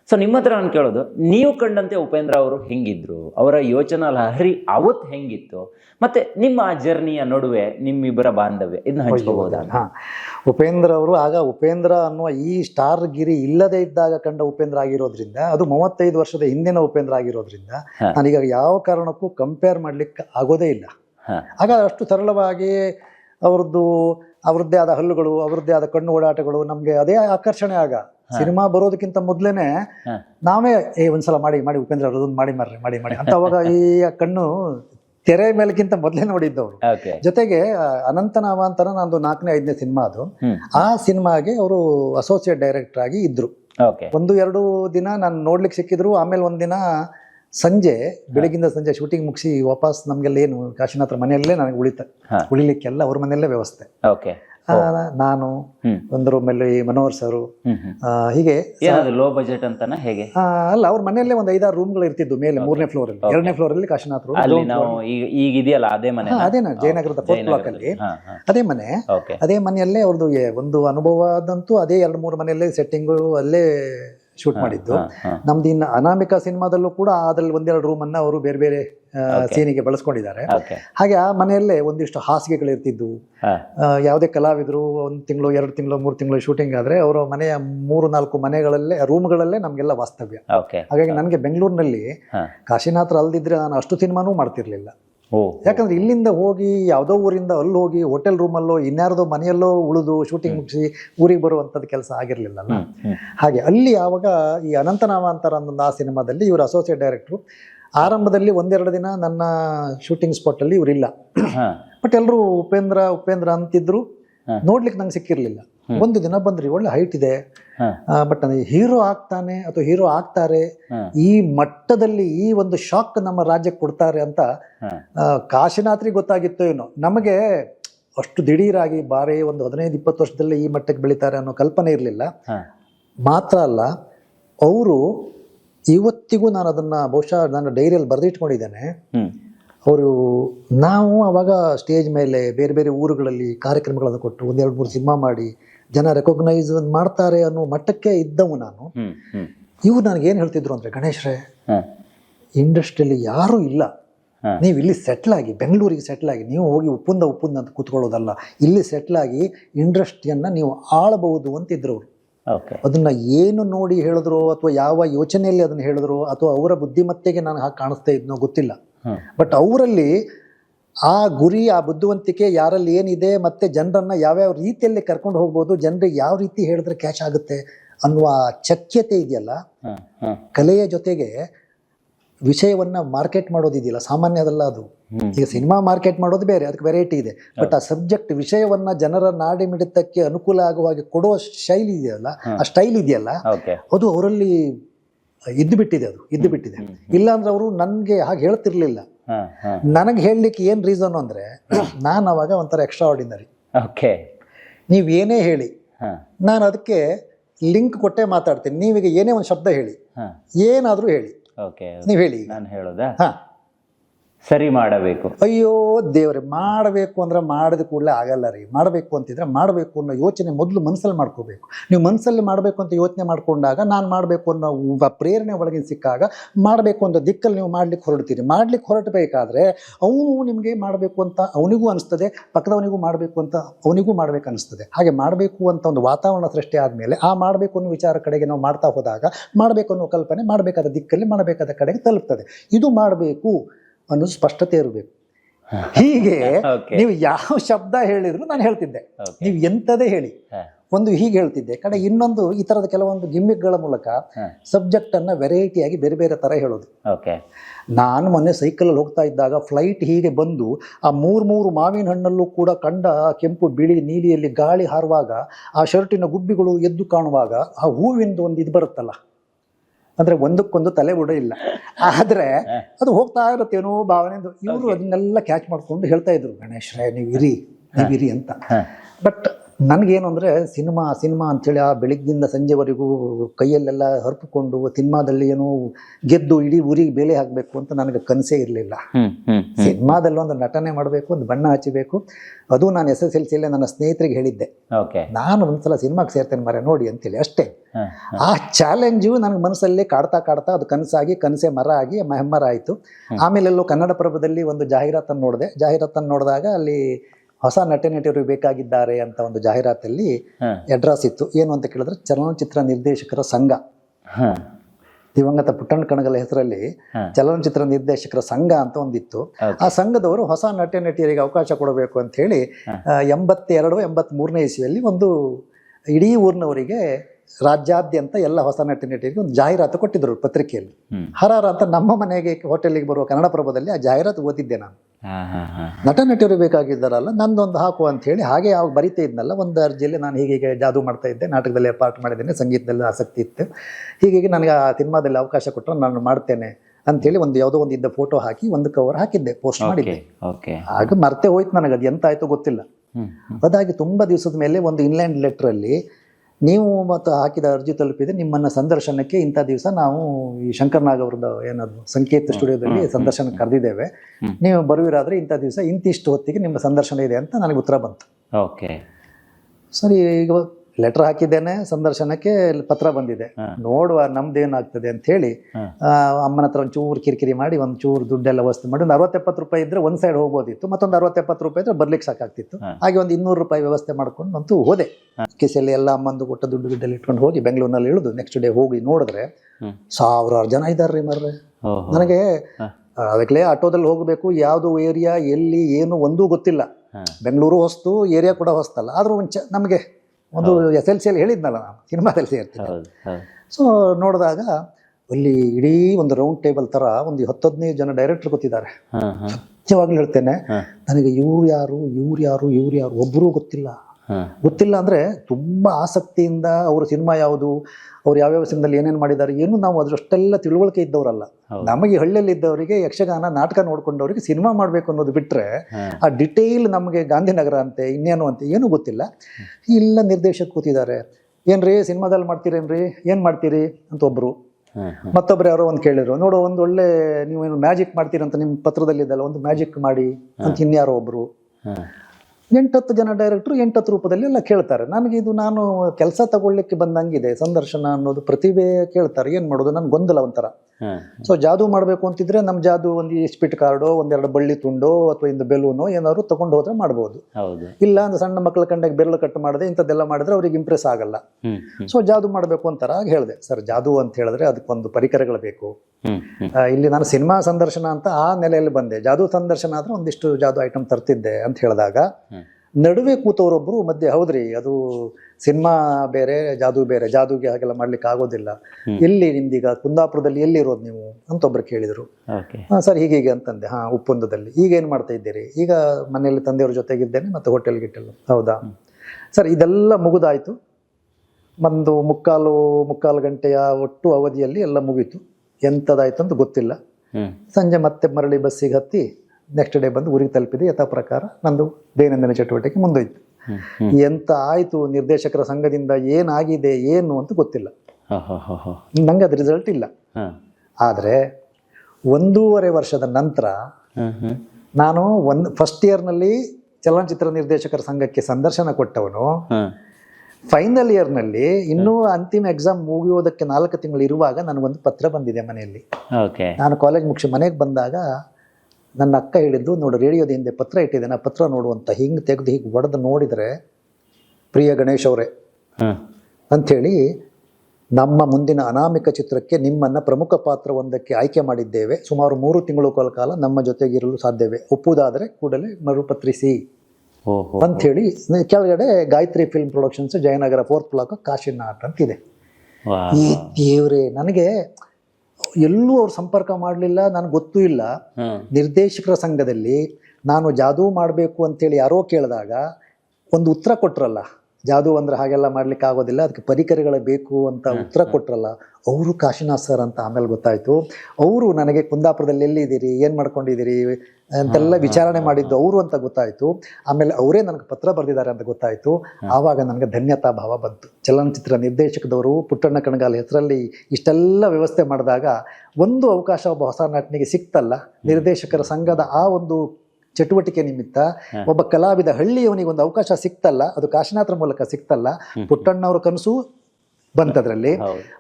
ಸೊ ನಿಮ್ಮ ಹತ್ರ ನಾನು ಕೇಳೋದು ನೀವು ಕಂಡಂತೆ ಉಪೇಂದ್ರ ಅವರು ಹೆಂಗಿದ್ರು? ಅವರ ಯೋಚನಾ ಲಹರಿ ಅವತ್ತು ಹೆಂಗಿತ್ತು? ಮತ್ತೆ ನಿಮ್ಮ ಆ ಜರ್ನಿಯ ನಡುವೆ ನಿಮ್ಮಿಬ್ಬರ ಬಾಂಧವ್ಯ ಇದನ್ನ ಹಂಚ್ಕೋಬಹುದಾ ಹಾ. ಉಪೇಂದ್ರ ಅವರು ಆಗ ಉಪೇಂದ್ರ ಅನ್ನುವ ಈ ಸ್ಟಾರ್ ಗಿರಿ ಇಲ್ಲದೆ ಇದ್ದಾಗ ಕಂಡ ಉಪೇಂದ್ರ ಆಗಿರೋದ್ರಿಂದ ಅದು ಮೂವತ್ತೈದು ವರ್ಷದ ಹಿಂದಿನ ಉಪೇಂದ್ರ ಆಗಿರೋದ್ರಿಂದ. ನಾನೀಗ ಯಾವ ಕಾರಣಕ್ಕೂ ಕಂಪೇರ್ ಮಾಡ್ಲಿಕ್ಕೆ ಆಗೋದೇ ಇಲ್ಲ. ಆಗ ಅಷ್ಟು ಸರಳವಾಗಿ ಅವ್ರದ್ದು ಅವರದ್ದೇ ಆದ ಹಲ್ಲುಗಳು ಅವರದ್ದೇ ಆದ ಕಣ್ಣು ಓಡಾಟಗಳು ನಮಗೆ ಅದೇ ಆಕರ್ಷಣೆ ಆಗ ಸಿನಿಮಾ ಬರೋದಕ್ಕಿಂತ ಮೊದ್ಲೇನೆ. ನಾವೇ ಏ ಒಂದ್ಸಲ ಮಾಡಿ ಮಾಡಿ ಉಪೇಂದ್ರ ಅವ್ರದೊಂದು ಮಾಡಿ ಮಾರ್ರಿ ಮಾಡಿ ಮಾಡಿ. ಅಂತ ಅವಾಗ ಈ ಕಣ್ಣು ತೆರೆ ಮೇಲಕ್ಕಿಂತ ಮೊದ್ಲೇ ನೋಡಿದ್ದವರು. ಜೊತೆಗೆ ಅನಂತನಾಮ ಅನಂತನ ಅವಾಂತರ ನಂದು ನಾಲ್ಕನೇ ಐದನೇ ಸಿನಿಮಾ ಅದು. ಆ ಸಿನಿಮಾಗೆ ಅವರು ಅಸೋಸಿಯೇಟ್ ಡೈರೆಕ್ಟರ್ ಆಗಿ ಇದ್ರು. ಒಂದು ಎರಡು ದಿನ ನಾನು ನೋಡ್ಲಿಕ್ಕೆ ಸಿಕ್ಕಿದ್ರು ಆಮೇಲೆ ಒಂದಿನ ಸಂಜೆ ಬೆಳಗಿಂದ ಸಂಜೆ ಶೂಟಿಂಗ್ ಮುಗಿಸಿ ವಾಪಸ್ ನಮ್ಗೆಲ್ಲ ಏನು ಕಾಶಿನಾಥ್ರ ಮನೆಯಲ್ಲೇ ನನಗೆ ಉಳಿತ. ಉಳಿಲಿಕ್ಕೆಲ್ಲ ಅವ್ರ ಮನೆಯಲ್ಲೇ ವ್ಯವಸ್ಥೆ. ನಾನು ಒಂದು ರೂಮಲ್ಲಿ ಮನೋಹರ್ ಸರು. ಹೀಗೆ ಲೋ ಬಜೆಟ್ ಅಂತಾನ? ಹೇಗೆ? ಅಲ್ಲ ಅವ್ರ ಮನೆಯಲ್ಲೇ ಒಂದು ಐದಾರು ರೂಮ್ಗಳು ಇರ್ತಿದ್ದು ಮೇಲೆ ಮೂರನೇ ಫ್ಲೋರ್ ಅಲ್ಲಿ. ಎರಡನೇ ಫ್ಲೋರ್ ಅಲ್ಲಿ ಕಾಶಿನಾಥ್ ರೂಮ್ ಈಗ ಇದೆಯಲ್ಲ ಅದೇ ಮನೆ ಅದೇನ ಜಯನಗರದ ಫೋರ್ತ್ ಬ್ಲಾಕ್ ಅಲ್ಲಿ. ಅದೇ ಮನೆ. ಅದೇ ಮನೆಯಲ್ಲೇ ಅವ್ರದ್ದು ಒಂದು ಅನುಭವ ಆದಂತೂ ಅದೇ ಎರಡು ಮೂರು ಮನೆಯಲ್ಲೇ ಸೆಟ್ಟಿಂಗ್ ಅಲ್ಲೇ ಶೂಟ್ ಮಾಡಿದ್ದು. ನಮ್ದು ಇನ್ನು ಅನಾಮಿಕಾ ಸಿನಿಮಾದಲ್ಲೂ ಕೂಡ ಅದ್ರಲ್ಲಿ ಒಂದೆರಡು ರೂಮ್ ಅನ್ನ ಅವರು ಬೇರೆ ಬೇರೆ ಸೀನಿಗೆ ಬಳಸ್ಕೊಂಡಿದ್ದಾರೆ. ಹಾಗೆ ಆ ಮನೆಯಲ್ಲೇ ಒಂದಿಷ್ಟು ಹಾಸಿಗೆಗಳು ಇರ್ತಿದ್ವು ಹಾ. ಆ, ಯಾವುದೇ ಕಲಾವಿದರು ಒಂದು ತಿಂಗಳು ಎರಡು ತಿಂಗಳು ಮೂರು ತಿಂಗಳು ಶೂಟಿಂಗ್ ಆದ್ರೆ ಅವರ ಮನೆಯ ಮೂರು ನಾಲ್ಕು ಮನೆಗಳಲ್ಲೇ ರೂಮ್ಗಳಲ್ಲೇ ನಮಗೆಲ್ಲ ವಾಸ್ತವ್ಯ. ಹಾಗಾಗಿ ನನಗೆ ಬೆಂಗಳೂರಿನಲ್ಲಿ ಕಾಶಿನಾಥ್ ಕಾಶಿನಾಥ್ರ ಅಲ್ದಿದ್ರೆ ನಾನು ಅಷ್ಟು ಸಿನಿಮಾನೂ ಮಾಡ್ತಿರ್ಲಿಲ್ಲ. ಯಾಕಂದ್ರೆ ಇಲ್ಲಿಂದ ಹೋಗಿ ಯಾವುದೋ ಊರಿಂದ ಅಲ್ಲಿ ಹೋಗಿ ಹೋಟೆಲ್ ರೂಮಲ್ಲೋ ಇನ್ಯಾರ್ದೋ ಮನೆಯಲ್ಲೋ ಉಳಿದು ಶೂಟಿಂಗ್ ಮುಗಿಸಿ ಊರಿಗೆ ಬರುವಂಥದ್ದು ಕೆಲಸ ಆಗಿರ್ಲಿಲ್ಲಲ್ಲ? ಹ್ಮ್ ಹಾಗೆ ಅಲ್ಲಿ ಯಾವಾಗ ಈ ಅನಂತನಾಮಾಂತರ ಅಂದ ಆ ಸಿನಿಮಾದಲ್ಲಿ ಇವರು ಅಸೋಸಿಯೇಟ್ ಡೈರೆಕ್ಟ್ರು ಆರಂಭದಲ್ಲಿ ಒಂದೆರಡು ದಿನ ನನ್ನ ಶೂಟಿಂಗ್ ಸ್ಪಾಟಲ್ಲಿ ಇವರಿಲ್ಲ. ಹಾ. ಬಟ್ ಎಲ್ಲರೂ ಉಪೇಂದ್ರ ಉಪೇಂದ್ರ ಅಂತಿದ್ರು. ನೋಡ್ಲಿಕ್ಕೆ ನಂಗೆ ಸಿಕ್ಕಿರ್ಲಿಲ್ಲ. ಒಂದು ದಿನ ಬಂದ್ರಿ ಒಳ್ಳೆ ಹೈಟ್ ಇದೆ. ಬಟ್ ಹೀರೋ ಆಗ್ತಾನೆ ಅಥವಾ ಹೀರೋ ಆಗ್ತಾರೆ ಈ ಮಟ್ಟದಲ್ಲಿ ಈ ಒಂದು ಶಾಕ್ ನಮ್ಮ ರಾಜ್ಯಕ್ಕೆ ಕೊಡ್ತಾರೆ ಅಂತ ಕಾಶಿನಾಥ್ರಿ ಗೊತ್ತಾಗಿತ್ತು ಏನು. ನಮಗೆ ಅಷ್ಟು ದಿಢೀರಾಗಿ ಬಾರಿ ಒಂದು ಹದಿನೈದು ಇಪ್ಪತ್ತು ವರ್ಷದಲ್ಲಿ ಈ ಮಟ್ಟಕ್ಕೆ ಬೆಳೀತಾರೆ ಅನ್ನೋ ಕಲ್ಪನೆ ಇರಲಿಲ್ಲ. ಮಾತ್ರ ಅಲ್ಲ ಅವರು ಇವತ್ತಿಗೂ ನಾನು ಅದನ್ನ ಬಹುಶಃ ನಾನು ಡೈರಿಯಲ್ಲಿ ಬರೆದಿಟ್ಕೊಂಡಿದ್ದೇನೆ ಅವರು ನಾವು ಅವಾಗ ಸ್ಟೇಜ್ ಮೇಲೆ ಬೇರೆ ಬೇರೆ ಊರುಗಳಲ್ಲಿ ಕಾರ್ಯಕ್ರಮಗಳನ್ನು ಕೊಟ್ಟು ಒಂದೆರಡು ಮೂರು ಸಿನಿಮಾ ಮಾಡಿ ಜನ ರೆಕಗ್ನೈಸ್ ಮಾಡ್ತಾರೆ ಅನ್ನೋ ಮಟ್ಟಕ್ಕೆ ಇದ್ದವು ನಾನು. ಇವ್ರು ನನಗೇನು ಹೇಳ್ತಿದ್ರು ಅಂದರೆ ಗಣೇಶ್ರೇ ಇಂಡಸ್ಟ್ರಿಯಲ್ಲಿ ಯಾರೂ ಇಲ್ಲ. ನೀವು ಇಲ್ಲಿ ಸೆಟ್ಲ್ ಆಗಿ ಬೆಂಗಳೂರಿಗೆ ಸೆಟ್ಲ್ ಆಗಿ ನೀವು ಹೋಗಿ ಉಪ್ಪುಂದ ಉಪ್ಪುಂದ ಅಂತ ಕೂತ್ಕೊಳ್ಳೋದಲ್ಲ. ಇಲ್ಲಿ ಸೆಟ್ಲ್ ಆಗಿ ಇಂಡಸ್ಟ್ರಿಯನ್ನು ನೀವು ಆಳಬಹುದು ಅಂತಿದ್ರು ಅವರು. ಅದನ್ನ ಏನು ನೋಡಿ ಹೇಳಿದ್ರು ಅಥವಾ ಯಾವ ಯೋಚನೆಯಲ್ಲಿ ಅದನ್ನ ಹೇಳಿದ್ರು ಅಥವಾ ಅವರ ಬುದ್ಧಿಮತ್ತೆಗೆ ನಾನು ಹಾಗೆ ಕಾಣಿಸ್ತಾ ಇದ್ನೋ ಗೊತ್ತಿಲ್ಲ. ಬಟ್ ಅವರಲ್ಲಿ ಆ ಗುರಿ ಆ ಬುದ್ಧಿವಂತಿಕೆ ಯಾರಲ್ಲಿ ಏನಿದೆ ಮತ್ತೆ ಜನರನ್ನ ಯಾವ್ಯಾವ ರೀತಿಯಲ್ಲಿ ಕರ್ಕೊಂಡು ಹೋಗ್ಬೋದು ಜನರಿಗೆ ಯಾವ ರೀತಿ ಹೇಳಿದ್ರೆ ಕ್ಯಾಚ್ ಆಗುತ್ತೆ ಅನ್ನುವ ಚಕ್ಯತೆ ಇದೆಯಲ್ಲ? ಕಲೆಯ ಜೊತೆಗೆ ವಿಷಯವನ್ನ ಮಾರ್ಕೆಟ್ ಮಾಡೋದಿದೆಯಲ್ಲ ಸಾಮಾನ್ಯದಲ್ಲ ಅದು. ಈಗ ಸಿನಿಮಾ ಮಾರ್ಕೆಟ್ ಮಾಡೋದು ಬೇರೆ ಅದಕ್ಕೆ ವೆರೈಟಿ ಇದೆ. ಬಟ್ ಆ ಸಬ್ಜೆಕ್ಟ್ ವಿಷಯವನ್ನ ಜನರ ನಾಡಿ ಮಿಡಿತಕ್ಕೆ ಅನುಕೂಲ ಆಗುವ ಹಾಗೆ ಕೊಡುವ ಶೈಲಿ ಇದೆಯಲ್ಲ ಆ ಸ್ಟೈಲ್ ಇದೆಯಲ್ಲ ಅದು ಅವರಲ್ಲಿ ಇದ್ದು ಬಿಟ್ಟಿದೆ ಅದು ಇದ್ದು ಬಿಟ್ಟಿದೆ ಇಲ್ಲಾಂದ್ರೆ ಅವರು ನನಗೆ ಹಾಗೆ ಹೇಳ್ತಿರ್ಲಿಲ್ಲ. ನನಗೆ ಹೇಳಲಿಕ್ಕೆ ಏನು ರೀಸನ್ ಅಂದರೆ ನಾನು ಅವಾಗ ಒಂಥರ ಎಕ್ಸ್ಟ್ರಾ ಆರ್ಡಿನರಿ ಓಕೆ ನೀವು ಏನೇ ಹೇಳಿ ನಾನು ಅದಕ್ಕೆ ಲಿಂಕ್ ಕೊಟ್ಟೆ ಮಾತಾಡ್ತೀನಿ. ನೀವೀಗ ಏನೇ ಒಂದು ಶಬ್ದ ಹೇಳಿ ಏನಾದರೂ ಹೇಳಿ. ಓಕೆ ನೀವು ಹೇಳಿ ನಾನು ಹೇಳೋದಾ? ಹಾಂ. ಸರಿ ಮಾಡಬೇಕು. ಅಯ್ಯೋ ದೇವ್ರೆ, ಮಾಡಬೇಕು ಅಂದ್ರೆ ಮಾಡಿದ ಕೂಡಲೇ ಆಗಲ್ಲ ರೀ. ಮಾಡಬೇಕು ಅಂತಿದ್ರೆ ಮಾಡಬೇಕು ಅನ್ನೋ ಯೋಚನೆ ಮೊದಲು ಮನಸ್ಸಲ್ಲಿ ಮಾಡ್ಕೋಬೇಕು. ನೀವು ಮನಸ್ಸಲ್ಲಿ ಮಾಡಬೇಕು ಅಂತ ಯೋಚನೆ ಮಾಡಿಕೊಂಡಾಗ ನಾನು ಮಾಡಬೇಕು ಅನ್ನೋ ಪ್ರೇರಣೆ ಒಳಗಿನ ಸಿಕ್ಕಾಗ ಮಾಡಬೇಕು ಅಂತ ದಿಕ್ಕಲ್ಲಿ ನೀವು ಮಾಡ್ಲಿಕ್ಕೆ ಹೊರಡ್ತೀರಿ. ಮಾಡ್ಲಿಕ್ಕೆ ಹೊರಟಬೇಕಾದ್ರೆ ಅವನು ನಿಮಗೆ ಮಾಡಬೇಕು ಅಂತ ಅವನಿಗೂ ಅನಿಸ್ತದೆ, ಪಕ್ಕದವನಿಗೂ ಮಾಡಬೇಕು ಅಂತ ಅವನಿಗೂ ಮಾಡ್ಬೇಕು ಅನಿಸ್ತದೆ. ಹಾಗೆ ಮಾಡಬೇಕು ಅಂತ ಒಂದು ವಾತಾವರಣ ಸೃಷ್ಟಿ ಆದಮೇಲೆ ಆ ಮಾಡಬೇಕು ಅನ್ನೋ ವಿಚಾರ ಕಡೆಗೆ ನಾವು ಮಾಡ್ತಾ ಹೋದಾಗ ಮಾಡಬೇಕು ಅನ್ನೋ ಕಲ್ಪನೆ ಮಾಡಬೇಕಾದ ದಿಕ್ಕಲ್ಲಿ ಮಾಡಬೇಕಾದ ಕಡೆಗೆ ತಲುಪ್ತದೆ. ಇದು ಮಾಡಬೇಕು. ಅನ್ನೋದು ಸ್ಪಷ್ಟತೆ ಇರಬೇಕು. ಹೀಗೆ ನೀವು ಯಾವ ಶಬ್ದ ಹೇಳಿದ್ರು ನಾನು ಹೇಳ್ತಿದ್ದೆ. ನೀವು ಎಂಥದೇ ಹೇಳಿ. ಒಂದು ಹೀಗೆ ಹೇಳ್ತಿದ್ದೆ. ಕಡೆ ಇನ್ನೊಂದು ಈ ತರದ ಕೆಲವೊಂದು ಗಿಮ್ಮಿಕ್ಗಳ ಮೂಲಕ ಸಬ್ಜೆಕ್ಟನ್ನ ವೆರೈಟಿ ಆಗಿ ಬೇರೆ ಬೇರೆ ತರ ಹೇಳೋದು. ನಾನು ಮೊನ್ನೆ ಸೈಕಲಲ್ಲಿ ಹೋಗ್ತಾ ಇದ್ದಾಗ ಫ್ಲೈಟ್ ಹೀಗೆ ಬಂದು ಆ ಮೂರು ಮೂರು ಮಾವಿನ ಹಣ್ಣಲ್ಲೂ ಕೂಡ ಕಂಡ ಕೆಂಪು ಬಿಳಿ ನೀಲಿಯಲ್ಲಿ ಗಾಳಿ ಹಾರುವಾಗ ಆ ಶರ್ಟಿನ ಗುಬ್ಬಿಗಳು ಎದ್ದು ಕಾಣುವಾಗ ಆ ಹೂವಿಂದ ಒಂದು ಇದು ಬರುತ್ತಲ್ಲ. ಅಂದ್ರೆ ಒಂದಕ್ಕೊಂದು ತಲೆ ಬುಡ ಇಲ್ಲ. ಆದ್ರೆ ಅದು ಹೋಗ್ತಾ ಇರುತ್ತೇನೋ ಭಾವನೆ ಇವರು ಅದನ್ನೆಲ್ಲ ಕ್ಯಾಚ್ ಮಾಡ್ಕೊಂಡು ಹೇಳ್ತಾ ಇದ್ರು ಗಣೇಶ್ರೇ ನೀವು ನೀವಿರಿ ನೀವಿರಿ ಅಂತ. ಬಟ್ ನನಗೇನು ಅಂದರೆ ಸಿನಿಮಾ ಸಿನಿಮಾ ಅಂಥೇಳಿ ಆ ಬೆಳಿಗ್ಗಿಂದ ಸಂಜೆವರೆಗೂ ಕೈಯಲ್ಲೆಲ್ಲ ಹರ್ಪಿಕೊಂಡು ಸಿನಿಮಾದಲ್ಲಿ ಏನೋ ಗೆದ್ದು ಇಡೀ ಊರಿಗೆ ಬೇಲೆ ಹಾಕಬೇಕು ಅಂತ ನನಗೆ ಕನಸೇ ಇರಲಿಲ್ಲ. ಸಿನಿಮಾದಲ್ಲಿ ಒಂದು ನಟನೆ ಮಾಡಬೇಕು ಒಂದು ಬಣ್ಣ ಹಚ್ಚಬೇಕು ಅದು ನಾನು ಎಸ್ ಎಸ್ ಎಲ್ ಸಿಯಲ್ಲೇ ನನ್ನ ಸ್ನೇಹಿತರಿಗೆ ಹೇಳಿದ್ದೆ. ಓಕೆ. ನಾನು ಒಂದ್ಸಲ ಸಿನಿಮಾಗೆ ಸೇರ್ತೇನೆ ಮರೆ ನೋಡಿ ಅಂತೇಳಿ ಅಷ್ಟೇ. ಆ ಚಾಲೆಂಜು ನನಗೆ ಮನಸ್ಸಲ್ಲಿ ಕಾಡ್ತಾ ಕಾಡ್ತಾ ಅದು ಕನಸಾಗಿ ಕನಸೆ ಮರ ಆಗಿ ಹೆಮ್ಮರ ಆಯಿತು. ಆಮೇಲೆಲ್ಲೋ ಕನ್ನಡ ಪ್ರಭದಲ್ಲಿ ಒಂದು ಜಾಹೀರಾತನ್ನು ನೋಡಿದೆ. ಜಾಹೀರಾತನ್ನು ನೋಡಿದಾಗ ಅಲ್ಲಿ ಹೊಸ ನಟ ನಟಿಯರು ಬೇಕಾಗಿದ್ದಾರೆ ಅಂತ ಒಂದು ಜಾಹೀರಾತಲ್ಲಿ ಅಡ್ರಸ್ ಇತ್ತು. ಏನು ಅಂತ ಕೇಳಿದ್ರೆ ಚಲನಚಿತ್ರ ನಿರ್ದೇಶಕರ ಸಂಘ. ದಿವಂಗತ ಪುಟ್ಟಣ್ಣ ಕಣಗಲ ಹೆಸರಲ್ಲಿ ಚಲನಚಿತ್ರ ನಿರ್ದೇಶಕರ ಸಂಘ ಅಂತ ಒಂದಿತ್ತು. ಆ ಸಂಘದವರು ಹೊಸ ನಟ ನಟಿಯರಿಗೆ ಅವಕಾಶ ಕೊಡಬೇಕು ಅಂತ ಹೇಳಿ ಎಂಬತ್ತೆರಡು ಎಂಬತ್ತ್ ಮೂರನೇ ಇಸ್ವಿಯಲ್ಲಿ ಒಂದು ಇಡೀ ಊರಿನವರಿಗೆ ರಾಜ್ಯಾದ್ಯಂತ ಎಲ್ಲ ಹೊಸ ನಟ ನಟಿಯರಿಗೆ ಒಂದು ಜಾಹೀರಾತು ಕೊಟ್ಟಿದ್ರು ಪತ್ರಿಕೆಯಲ್ಲಿ. ಹರಾರ ಅಂತ ನಮ್ಮ ಮನೆಗೆ ಹೋಟೆಲಿಗೆ ಬರುವ ಕನ್ನಡಪ್ರಭದಲ್ಲಿ ಆ ಜಾಹೀರಾತು ಓದಿದ್ದೆ ನಾನು. ನಟ ನಟಿಯರು ಬೇಕಾಗಿದ್ದಾರಲ್ಲ ನಂದೊಂದು ಹಾಕು ಅಂತ ಹೇಳಿ ಹಾಗೆ ಅವಾಗ ಬರಿತಾ ಇದ್ನಲ್ಲ ಒಂದು ಅರ್ಜಿಯಲ್ಲಿ ನಾನು ಹೀಗೆ ಹೀಗೆ ಜಾದು ಮಾಡ್ತಾ ಇದ್ದೆ ನಾಟಕದಲ್ಲಿ ಪಾರ್ಟ್ ಮಾಡಿದ್ದೇನೆ ಸಂಗೀತದಲ್ಲಿ ಆಸಕ್ತಿ ಇತ್ತು. ಹೀಗಾಗಿ ನನಗೆ ಆ ಸಿನಿಮಾದಲ್ಲಿ ಅವಕಾಶ ಕೊಟ್ಟರೆ ನಾನು ಮಾಡ್ತೇನೆ ಅಂತೇಳಿ ಒಂದು ಯಾವುದೋ ಒಂದು ಇದ್ದ ಫೋಟೋ ಹಾಕಿ ಒಂದು ಕವರ್ ಹಾಕಿದ್ದೆ ಪೋಸ್ಟ್ ಮಾಡಿದ್ದೆ. ಆಗ ಮರ್ತೆ ಹೋಯ್ತು ನನಗೆ ಅದು ಎಂತ ಆಯ್ತೋ ಗೊತ್ತಿಲ್ಲ ಅದಾಗಿ ತುಂಬ ದಿವಸದ ಮೇಲೆ ಒಂದು ಇನ್ಲ್ಯಾಂಡ್ ಲೆಟ್ರಲ್ಲಿ ನೀವು ಮತ್ತು ಹಾಕಿದ ಅರ್ಜಿ ತಲುಪಿದೆ ನಿಮ್ಮನ್ನ ಸಂದರ್ಶನಕ್ಕೆ ಇಂಥ ದಿವಸ ನಾವು ಈ ಶಂಕರ್ನಾಗ್ ಅವ್ರದ್ದು ಏನದು ಸಂಕೇತ ಸ್ಟುಡಿಯೋದಲ್ಲಿ ಸಂದರ್ಶನ ಕರೆದಿದ್ದೇವೆ. ನೀವು ಬರುವಿರಾದ್ರೆ ಇಂಥ ದಿವಸ ಇಂತಿಷ್ಟು ಹೊತ್ತಿಗೆ ನಿಮ್ಮ ಸಂದರ್ಶನ ಇದೆ ಅಂತ ನನಗೆ ಉತ್ತರ ಬಂತು. ಓಕೆ. ಸರಿ ಈಗ ಲೆಟರ್ ಹಾಕಿದ್ದೇನೆ ಸಂದರ್ಶನಕ್ಕೆ ಪತ್ರ ಬಂದಿದೆ. ನೋಡುವ ನಮ್ದೇನಾಗ್ತದೆ ಅಂತ ಹೇಳಿ ಅಮ್ಮನ ಹತ್ರ ಒಂದು ಚೂರು ಕಿರಿಕಿರಿ ಮಾಡಿ ಒಂದು ಚೂರು ದುಡ್ಡೆಲ್ಲ ವಸ್ತು ಮಾಡಿ ಒಂದು ಅರವತ್ತೆಪ್ಪತ್ತು ರೂಪಾಯಿ ಇದ್ರೆ ಒಂದು ಸೈಡ್ ಹೋಗ್ಬೋದಿತ್ತು ಮತ್ತೊಂದು ಅರವತ್ತೆಪ್ಪತ್ತು ರೂಪಾಯಿ ಇದ್ರೆ ಬರ್ಲಿಕ್ಕೆ ಸಾಕಾಗ್ತಿತ್ತು. ಹಾಗೆ ಒಂದು ಇನ್ನೂರು ರೂಪಾಯಿ ವ್ಯವಸ್ಥೆ ಮಾಡ್ಕೊಂಡು ಅಂತೂ ಹೋದೆ. ಕಿಸೆಯಲ್ಲಿ ಎಲ್ಲ ಅಮ್ಮಂದು ಕೊಟ್ಟ ದುಡ್ಡು ಗಿಡ್ಡಲ್ಲಿ ಇಟ್ಕೊಂಡು ಹೋಗಿ ಬೆಂಗಳೂರಿನಲ್ಲಿ ಇಳಿದು ನೆಕ್ಸ್ಟ್ ಡೇ ಹೋಗಿ ನೋಡಿದ್ರೆ. ಸಾವಿರಾರು ಜನ ಇದ್ದಾರೆ ಮರ್ರೆ. ನನಗೆ. ಅದಕ್ಕೆ ಆಟೋದಲ್ಲಿ ಹೋಗಬೇಕು ಯಾವುದು ಏರಿಯಾ ಎಲ್ಲಿ ಏನು ಒಂದೂ ಗೊತ್ತಿಲ್ಲ. ಬೆಂಗಳೂರು ಹೊಸ್ತು ಏರಿಯಾ ಕೂಡ ಹೊಸ್ತಲ್ಲ. ಆದರೂ ಒಂದು ಚ ನಮಗೆ ಒಂದು ಎಸ್ ಎಲ್ ಸಿಯಲ್ಲಿ ಹೇಳಿದ್ನಲ್ಲ ನಾನು ಸಿನಿಮಾದಲ್ಲಿ ಸೇರ್ತೀನಿ ಸೊ ನೋಡಿದಾಗ ಅಲ್ಲಿ ಇಡೀ ಒಂದು ರೌಂಡ್ ಟೇಬಲ್ ತರ ಒಂದು ಹತ್ತು ಹದಿನೈದು ಜನ ಡೈರೆಕ್ಟರ್ ಗೊತ್ತಿದ್ದಾರೆ. ಸತ್ಯವಾಗ್ಲೂ ಹೇಳ್ತೇನೆ ನನಗೆ ಇವ್ರು ಯಾರು ಇವ್ರು ಯಾರು ಇವ್ರು ಯಾರು ಒಬ್ಬರೂ ಗೊತ್ತಿಲ್ಲ. ಗೊತ್ತಿಲ್ಲ ಅಂದ್ರೆ ತುಂಬಾ ಆಸಕ್ತಿಯಿಂದ ಅವರ ಸಿನಿಮಾ ಯಾವುದು ಅವ್ರು ಯಾವ್ಯಾವ ಸಿನಿಮಾದಲ್ಲಿ ಏನೇನು ಮಾಡಿದ್ದಾರೆ ಏನು ನಾವು ಅದರಷ್ಟೆಲ್ಲ ತಿಳುವಳಿಕೆ ಇದ್ದವರಲ್ಲ. ನಮಗೆ ಹಳ್ಳಿಯಲ್ಲಿ ಇದ್ದವರಿಗೆ ಯಕ್ಷಗಾನ ನಾಟಕ ನೋಡ್ಕೊಂಡವರಿಗೆ ಸಿನಿಮಾ ಮಾಡಬೇಕು ಅನ್ನೋದು ಬಿಟ್ರೆ ಆ ಡಿಟೇಲ್ ನಮಗೆ ಗಾಂಧಿನಗರ ಅಂತೆ ಇನ್ನೇನು ಅಂತ ಏನೂ ಗೊತ್ತಿಲ್ಲ. ಇಲ್ಲ ನಿರ್ದೇಶಕ ಕೂತಿದ್ದಾರೆ. ಏನ್ರಿ ಸಿನಿಮಾದಲ್ಲಿ ಮಾಡ್ತೀರೇನ್ರಿ ಏನು ಮಾಡ್ತೀರಿ ಅಂತ ಹಾ ಮತ್ತೊಬ್ರು ಯಾರೋ ಒಂದು ಕೇಳಿದ್ರು ನೋಡು ಒಂದು ಒಳ್ಳೆ ನೀವೇನು ಮ್ಯಾಜಿಕ್ ಮಾಡ್ತೀರಂತ ನಿಮ್ಮ ಪತ್ರದಲ್ಲಿದ್ದಲ್ಲ ಒಂದು ಮ್ಯಾಜಿಕ್ ಮಾಡಿ ಅಂತ ಇನ್ಯಾರೋ ಒಬ್ರು. ಹಾ. ಎಂಟತ್ತು ಜನ ಡೈರೆಕ್ಟ್ರು ಎಂಟತ್ತು ರೂಪದಲ್ಲಿ ಎಲ್ಲ ಕೇಳ್ತಾರೆ. ನನಗೆ ಇದು ನಾನು ಕೆಲಸ ತಗೊಳ್ಳಿಕ್ಕೆ ಬಂದಂಗಿದೆ, ಸಂದರ್ಶನ ಅನ್ನೋದು ಪ್ರತಿಭೆ ಕೇಳ್ತಾರೆ. ಏನು ಮಾಡೋದು? ನನ್ಗೆ ಗೊಂದಲ ಒಂಥರ ಸೊ ಜಾದು ಮಾಡಬೇಕು ಅಂತಿದ್ರೆ ನಮ್ಮ ಜಾದು ಒಂದು ಇಸ್ಪಿಟ್ ಕಾರ್ಡೋ ಒಂದೆರಡು ಬಳ್ಳಿ ತುಂಡೋ ಅಥವಾ ಇಂದ ಬೆಲೂನೋ ಏನಾದ್ರು ತಗೊಂಡು ಹೋದ್ರೆ ಮಾಡ್ಬೋದು. ಇಲ್ಲ ಅಂದ್ರೆ ಸಣ್ಣ ಮಕ್ಕಳ ಕಂಡಾಗ ಬೆರಳು ಕಟ್ ಮಾಡದೆ ಇಂಥದ್ದೆಲ್ಲ ಮಾಡಿದ್ರೆ ಅವ್ರಿಗೆ ಇಂಪ್ರೆಸ್ ಆಗಲ್ಲ. ಸೊ ಜಾದು ಮಾಡಬೇಕು ಅಂತಾರ ಹೇಳಿದೆ. ಸರ್ ಜಾದು ಅಂತ ಹೇಳಿದ್ರೆ ಅದಕ್ಕೊಂದು ಪರಿಕರಗಳು ಬೇಕು. ಇಲ್ಲಿ ನಾನು ಸಿನಿಮಾ ಸಂದರ್ಶನ ಅಂತ ಆ ನೆಲೆಯಲ್ಲಿ ಬಂದೆ. ಜಾದು ಸಂದರ್ಶನ ಆದ್ರೆ ಒಂದಿಷ್ಟು ಜಾದು ಐಟಮ್ ತರ್ತಿದ್ದೆ ಅಂತ ಹೇಳಿದಾಗ. ನಡುವೆ ಕೂತವರೊಬ್ಬರು ಮಧ್ಯೆ ಹೌದ್ರಿ ಅದು ಸಿನಿಮಾ ಬೇರೆ ಜಾದು ಬೇರೆ ಜಾದುಗೆ ಹಾಗೆಲ್ಲ ಮಾಡ್ಲಿಕ್ಕೆ ಆಗೋದಿಲ್ಲ. ಎಲ್ಲಿ ನಿಮ್ದೀಗ ಕುಂದಾಪುರದಲ್ಲಿ ಎಲ್ಲಿ ಇರೋದು ನೀವು? ಅಂತ ಒಬ್ರು ಕೇಳಿದ್ರು. ಸರ್ ಹೀಗೆ ಹೀಗೆ ಅಂತಂದೆ. ಹಾಂ ಉಪ್ಪುಂದದಲ್ಲಿ. ಈಗ ಏನು ಮಾಡ್ತಾ ಇದ್ದೀರಿ? ಈಗ ಮನೆಯಲ್ಲಿ ತಂದೆಯವ್ರ ಜೊತೆಗಿದ್ದೇನೆ ಮತ್ತು ಹೋಟೆಲ್ ಗಿಟ್ಟೆಲ್ಲ ಹೌದಾ? ಸರ್ ಇದೆಲ್ಲ ಮುಗಿದಾಯಿತು. ಒಂದು ಮುಕ್ಕಾಲು ಮುಕ್ಕಾಲು ಗಂಟೆಯ ಒಟ್ಟು ಅವಧಿಯಲ್ಲಿ ಎಲ್ಲ ಮುಗೀತು. ಎಂಥದ್ದಾಯ್ತು ಅಂತ ಗೊತ್ತಿಲ್ಲ. ಸಂಜೆ ಮತ್ತೆ ಮರಳಿ ಬಸ್ಸಿಗೆ ಹತ್ತಿ ನೆಕ್ಸ್ಟ್ ಡೇ ಬಂದು ಊರಿಗೆ ತಲುಪಿದೆ. ಯಥಾ ಪ್ರಕಾರ ನಂದು ದೈನಂದಿನ ಚಟುವಟಿಕೆ ಮುಂದೋಯ್ತು. ಎಂತ ಆಯಿತು ನಿರ್ದೇಶಕರ ಸಂಘದಿಂದ ಏನಾಗಿದೆ ಏನು ಅಂತ ಗೊತ್ತಿಲ್ಲ. ನಂಗೆ ಅದು ರಿಸಲ್ಟ್ ಇಲ್ಲ. ಆದರೆ ಒಂದೂವರೆ ವರ್ಷದ ನಂತರ ನಾನು ಒಂದು ಫಸ್ಟ್ ಇಯರ್ನಲ್ಲಿ ಚಲನಚಿತ್ರ ನಿರ್ದೇಶಕರ ಸಂಘಕ್ಕೆ ಸಂದರ್ಶನ ಕೊಟ್ಟವನು. ಫೈನಲ್ ಇಯರ್ನಲ್ಲಿ ಇನ್ನೂ ಅಂತಿಮ ಎಕ್ಸಾಮ್ ಮುಗಿಯೋದಕ್ಕೆ ನಾಲ್ಕು ತಿಂಗಳು ಇರುವಾಗ ನನಗೊಂದು ಪತ್ರ ಬಂದಿದೆ ಮನೆಯಲ್ಲಿ. ಓಕೆ. ನಾನು ಕಾಲೇಜ್ ಮುಗಿಸಿ ಮನೆಗೆ ಬಂದಾಗ ನನ್ನ ಅಕ್ಕ ಹೇಳಿದ್ದು ನೋಡು ರೇಡಿಯೋದ ಹಿಂದೆ ಪತ್ರ ಇಟ್ಟಿದ್ದೇನೆ ಆ ಪತ್ರ ನೋಡುವಂತ ಹಿಂಗೆ ತೆಗೆದು ಹೀಗೆ ಒಡೆದು ನೋಡಿದರೆ ಪ್ರಿಯ ಗಣೇಶ್ ಅವರೇ ಅಂಥೇಳಿ ನಮ್ಮ ಮುಂದಿನ ಅನಾಮಿಕ ಚಿತ್ರಕ್ಕೆ ನಿಮ್ಮನ್ನು ಪ್ರಮುಖ ಪಾತ್ರವೊಂದಕ್ಕೆ ಆಯ್ಕೆ ಮಾಡಿದ್ದೇವೆ. ಸುಮಾರು ಮೂರು ತಿಂಗಳು ಕಾಲ ನಮ್ಮ ಜೊತೆಗಿರಲು ಸಾಧ್ಯವೇ. ಒಪ್ಪುವುದಾದರೆ ಕೂಡಲೇ ಮರುಪತ್ರಿಸಿ ಅಂಥೇಳಿ ಕೆಳಗಡೆ Gayatri film productions Jayanagar fourth block Kashinath ಅಂತಿದೆ. ಈ ದೇವ್ರೆ ನನಗೆ ಎಲ್ಲೂ ಅವ್ರು ಸಂಪರ್ಕ ಮಾಡಲಿಲ್ಲ ನನಗೆ ಗೊತ್ತೂ ಇಲ್ಲ. ನಿರ್ದೇಶಕರ ಸಂಘದಲ್ಲಿ ನಾನು ಜಾದೂ ಮಾಡಬೇಕು ಅಂತೇಳಿ ಯಾರೋ ಕೇಳಿದಾಗ ಒಂದು ಉತ್ತರ ಕೊಟ್ರಲ್ಲ. ಜಾದೂ ಅಂದ್ರೆ ಹಾಗೆಲ್ಲ ಮಾಡ್ಲಿಕ್ಕೆ ಆಗೋದಿಲ್ಲ ಅದಕ್ಕೆ ಪರಿಕರಗಳು ಬೇಕು ಅಂತ ಉತ್ತರ ಕೊಟ್ರಲ್ಲ ಅವರು ಕಾಶಿನಾಥ್ ಸರ್ ಅಂತ ಆಮೇಲೆ ಗೊತ್ತಾಯ್ತು. ಅವರು ನನಗೆ ಕುಂದಾಪುರದಲ್ಲಿ ಎಲ್ಲಿದ್ದೀರಿ ಏನು ಮಾಡ್ಕೊಂಡಿದ್ದೀರಿ ಅಂತೆಲ್ಲ ವಿಚಾರಣೆ ಮಾಡಿದ್ದು ಅವರು ಅಂತ ಗೊತ್ತಾಯ್ತು. ಆಮೇಲೆ ಅವರೇ ನನಗೆ ಪತ್ರ ಬರೆದಿದ್ದಾರೆ ಅಂತ ಗೊತ್ತಾಯ್ತು. ಆವಾಗ ನನಗೆ ಧನ್ಯತಾ ಭಾವ ಬಂತು. ಚಲನಚಿತ್ರ ನಿರ್ದೇಶಕದವರು ಪುಟ್ಟಣ್ಣ ಕಣಗಾಲ ಹೆಸರಲ್ಲಿ ಇಷ್ಟೆಲ್ಲ ವ್ಯವಸ್ಥೆ ಮಾಡಿದಾಗ ಒಂದು ಅವಕಾಶ ಒಬ್ಬ ಹೊಸ ನಟನಿಗೆ ಸಿಕ್ತಲ್ಲ ನಿರ್ದೇಶಕರ ಸಂಘದ ಆ ಒಂದು ಚಟುವಟಿಕೆ ನಿಮಿತ್ತ ಒಬ್ಬ ಕಲಾವಿದ ಹಳ್ಳಿಯವನಿಗೆ ಒಂದು ಅವಕಾಶ ಸಿಕ್ತಲ್ಲ ಅದು ಕಾಶಿನಾಥರ ಮೂಲಕ ಸಿಕ್ತಲ್ಲ ಪುಟ್ಟಣ್ಣವ್ರ ಕನಸು ಬಂತದ್ರಲ್ಲಿ.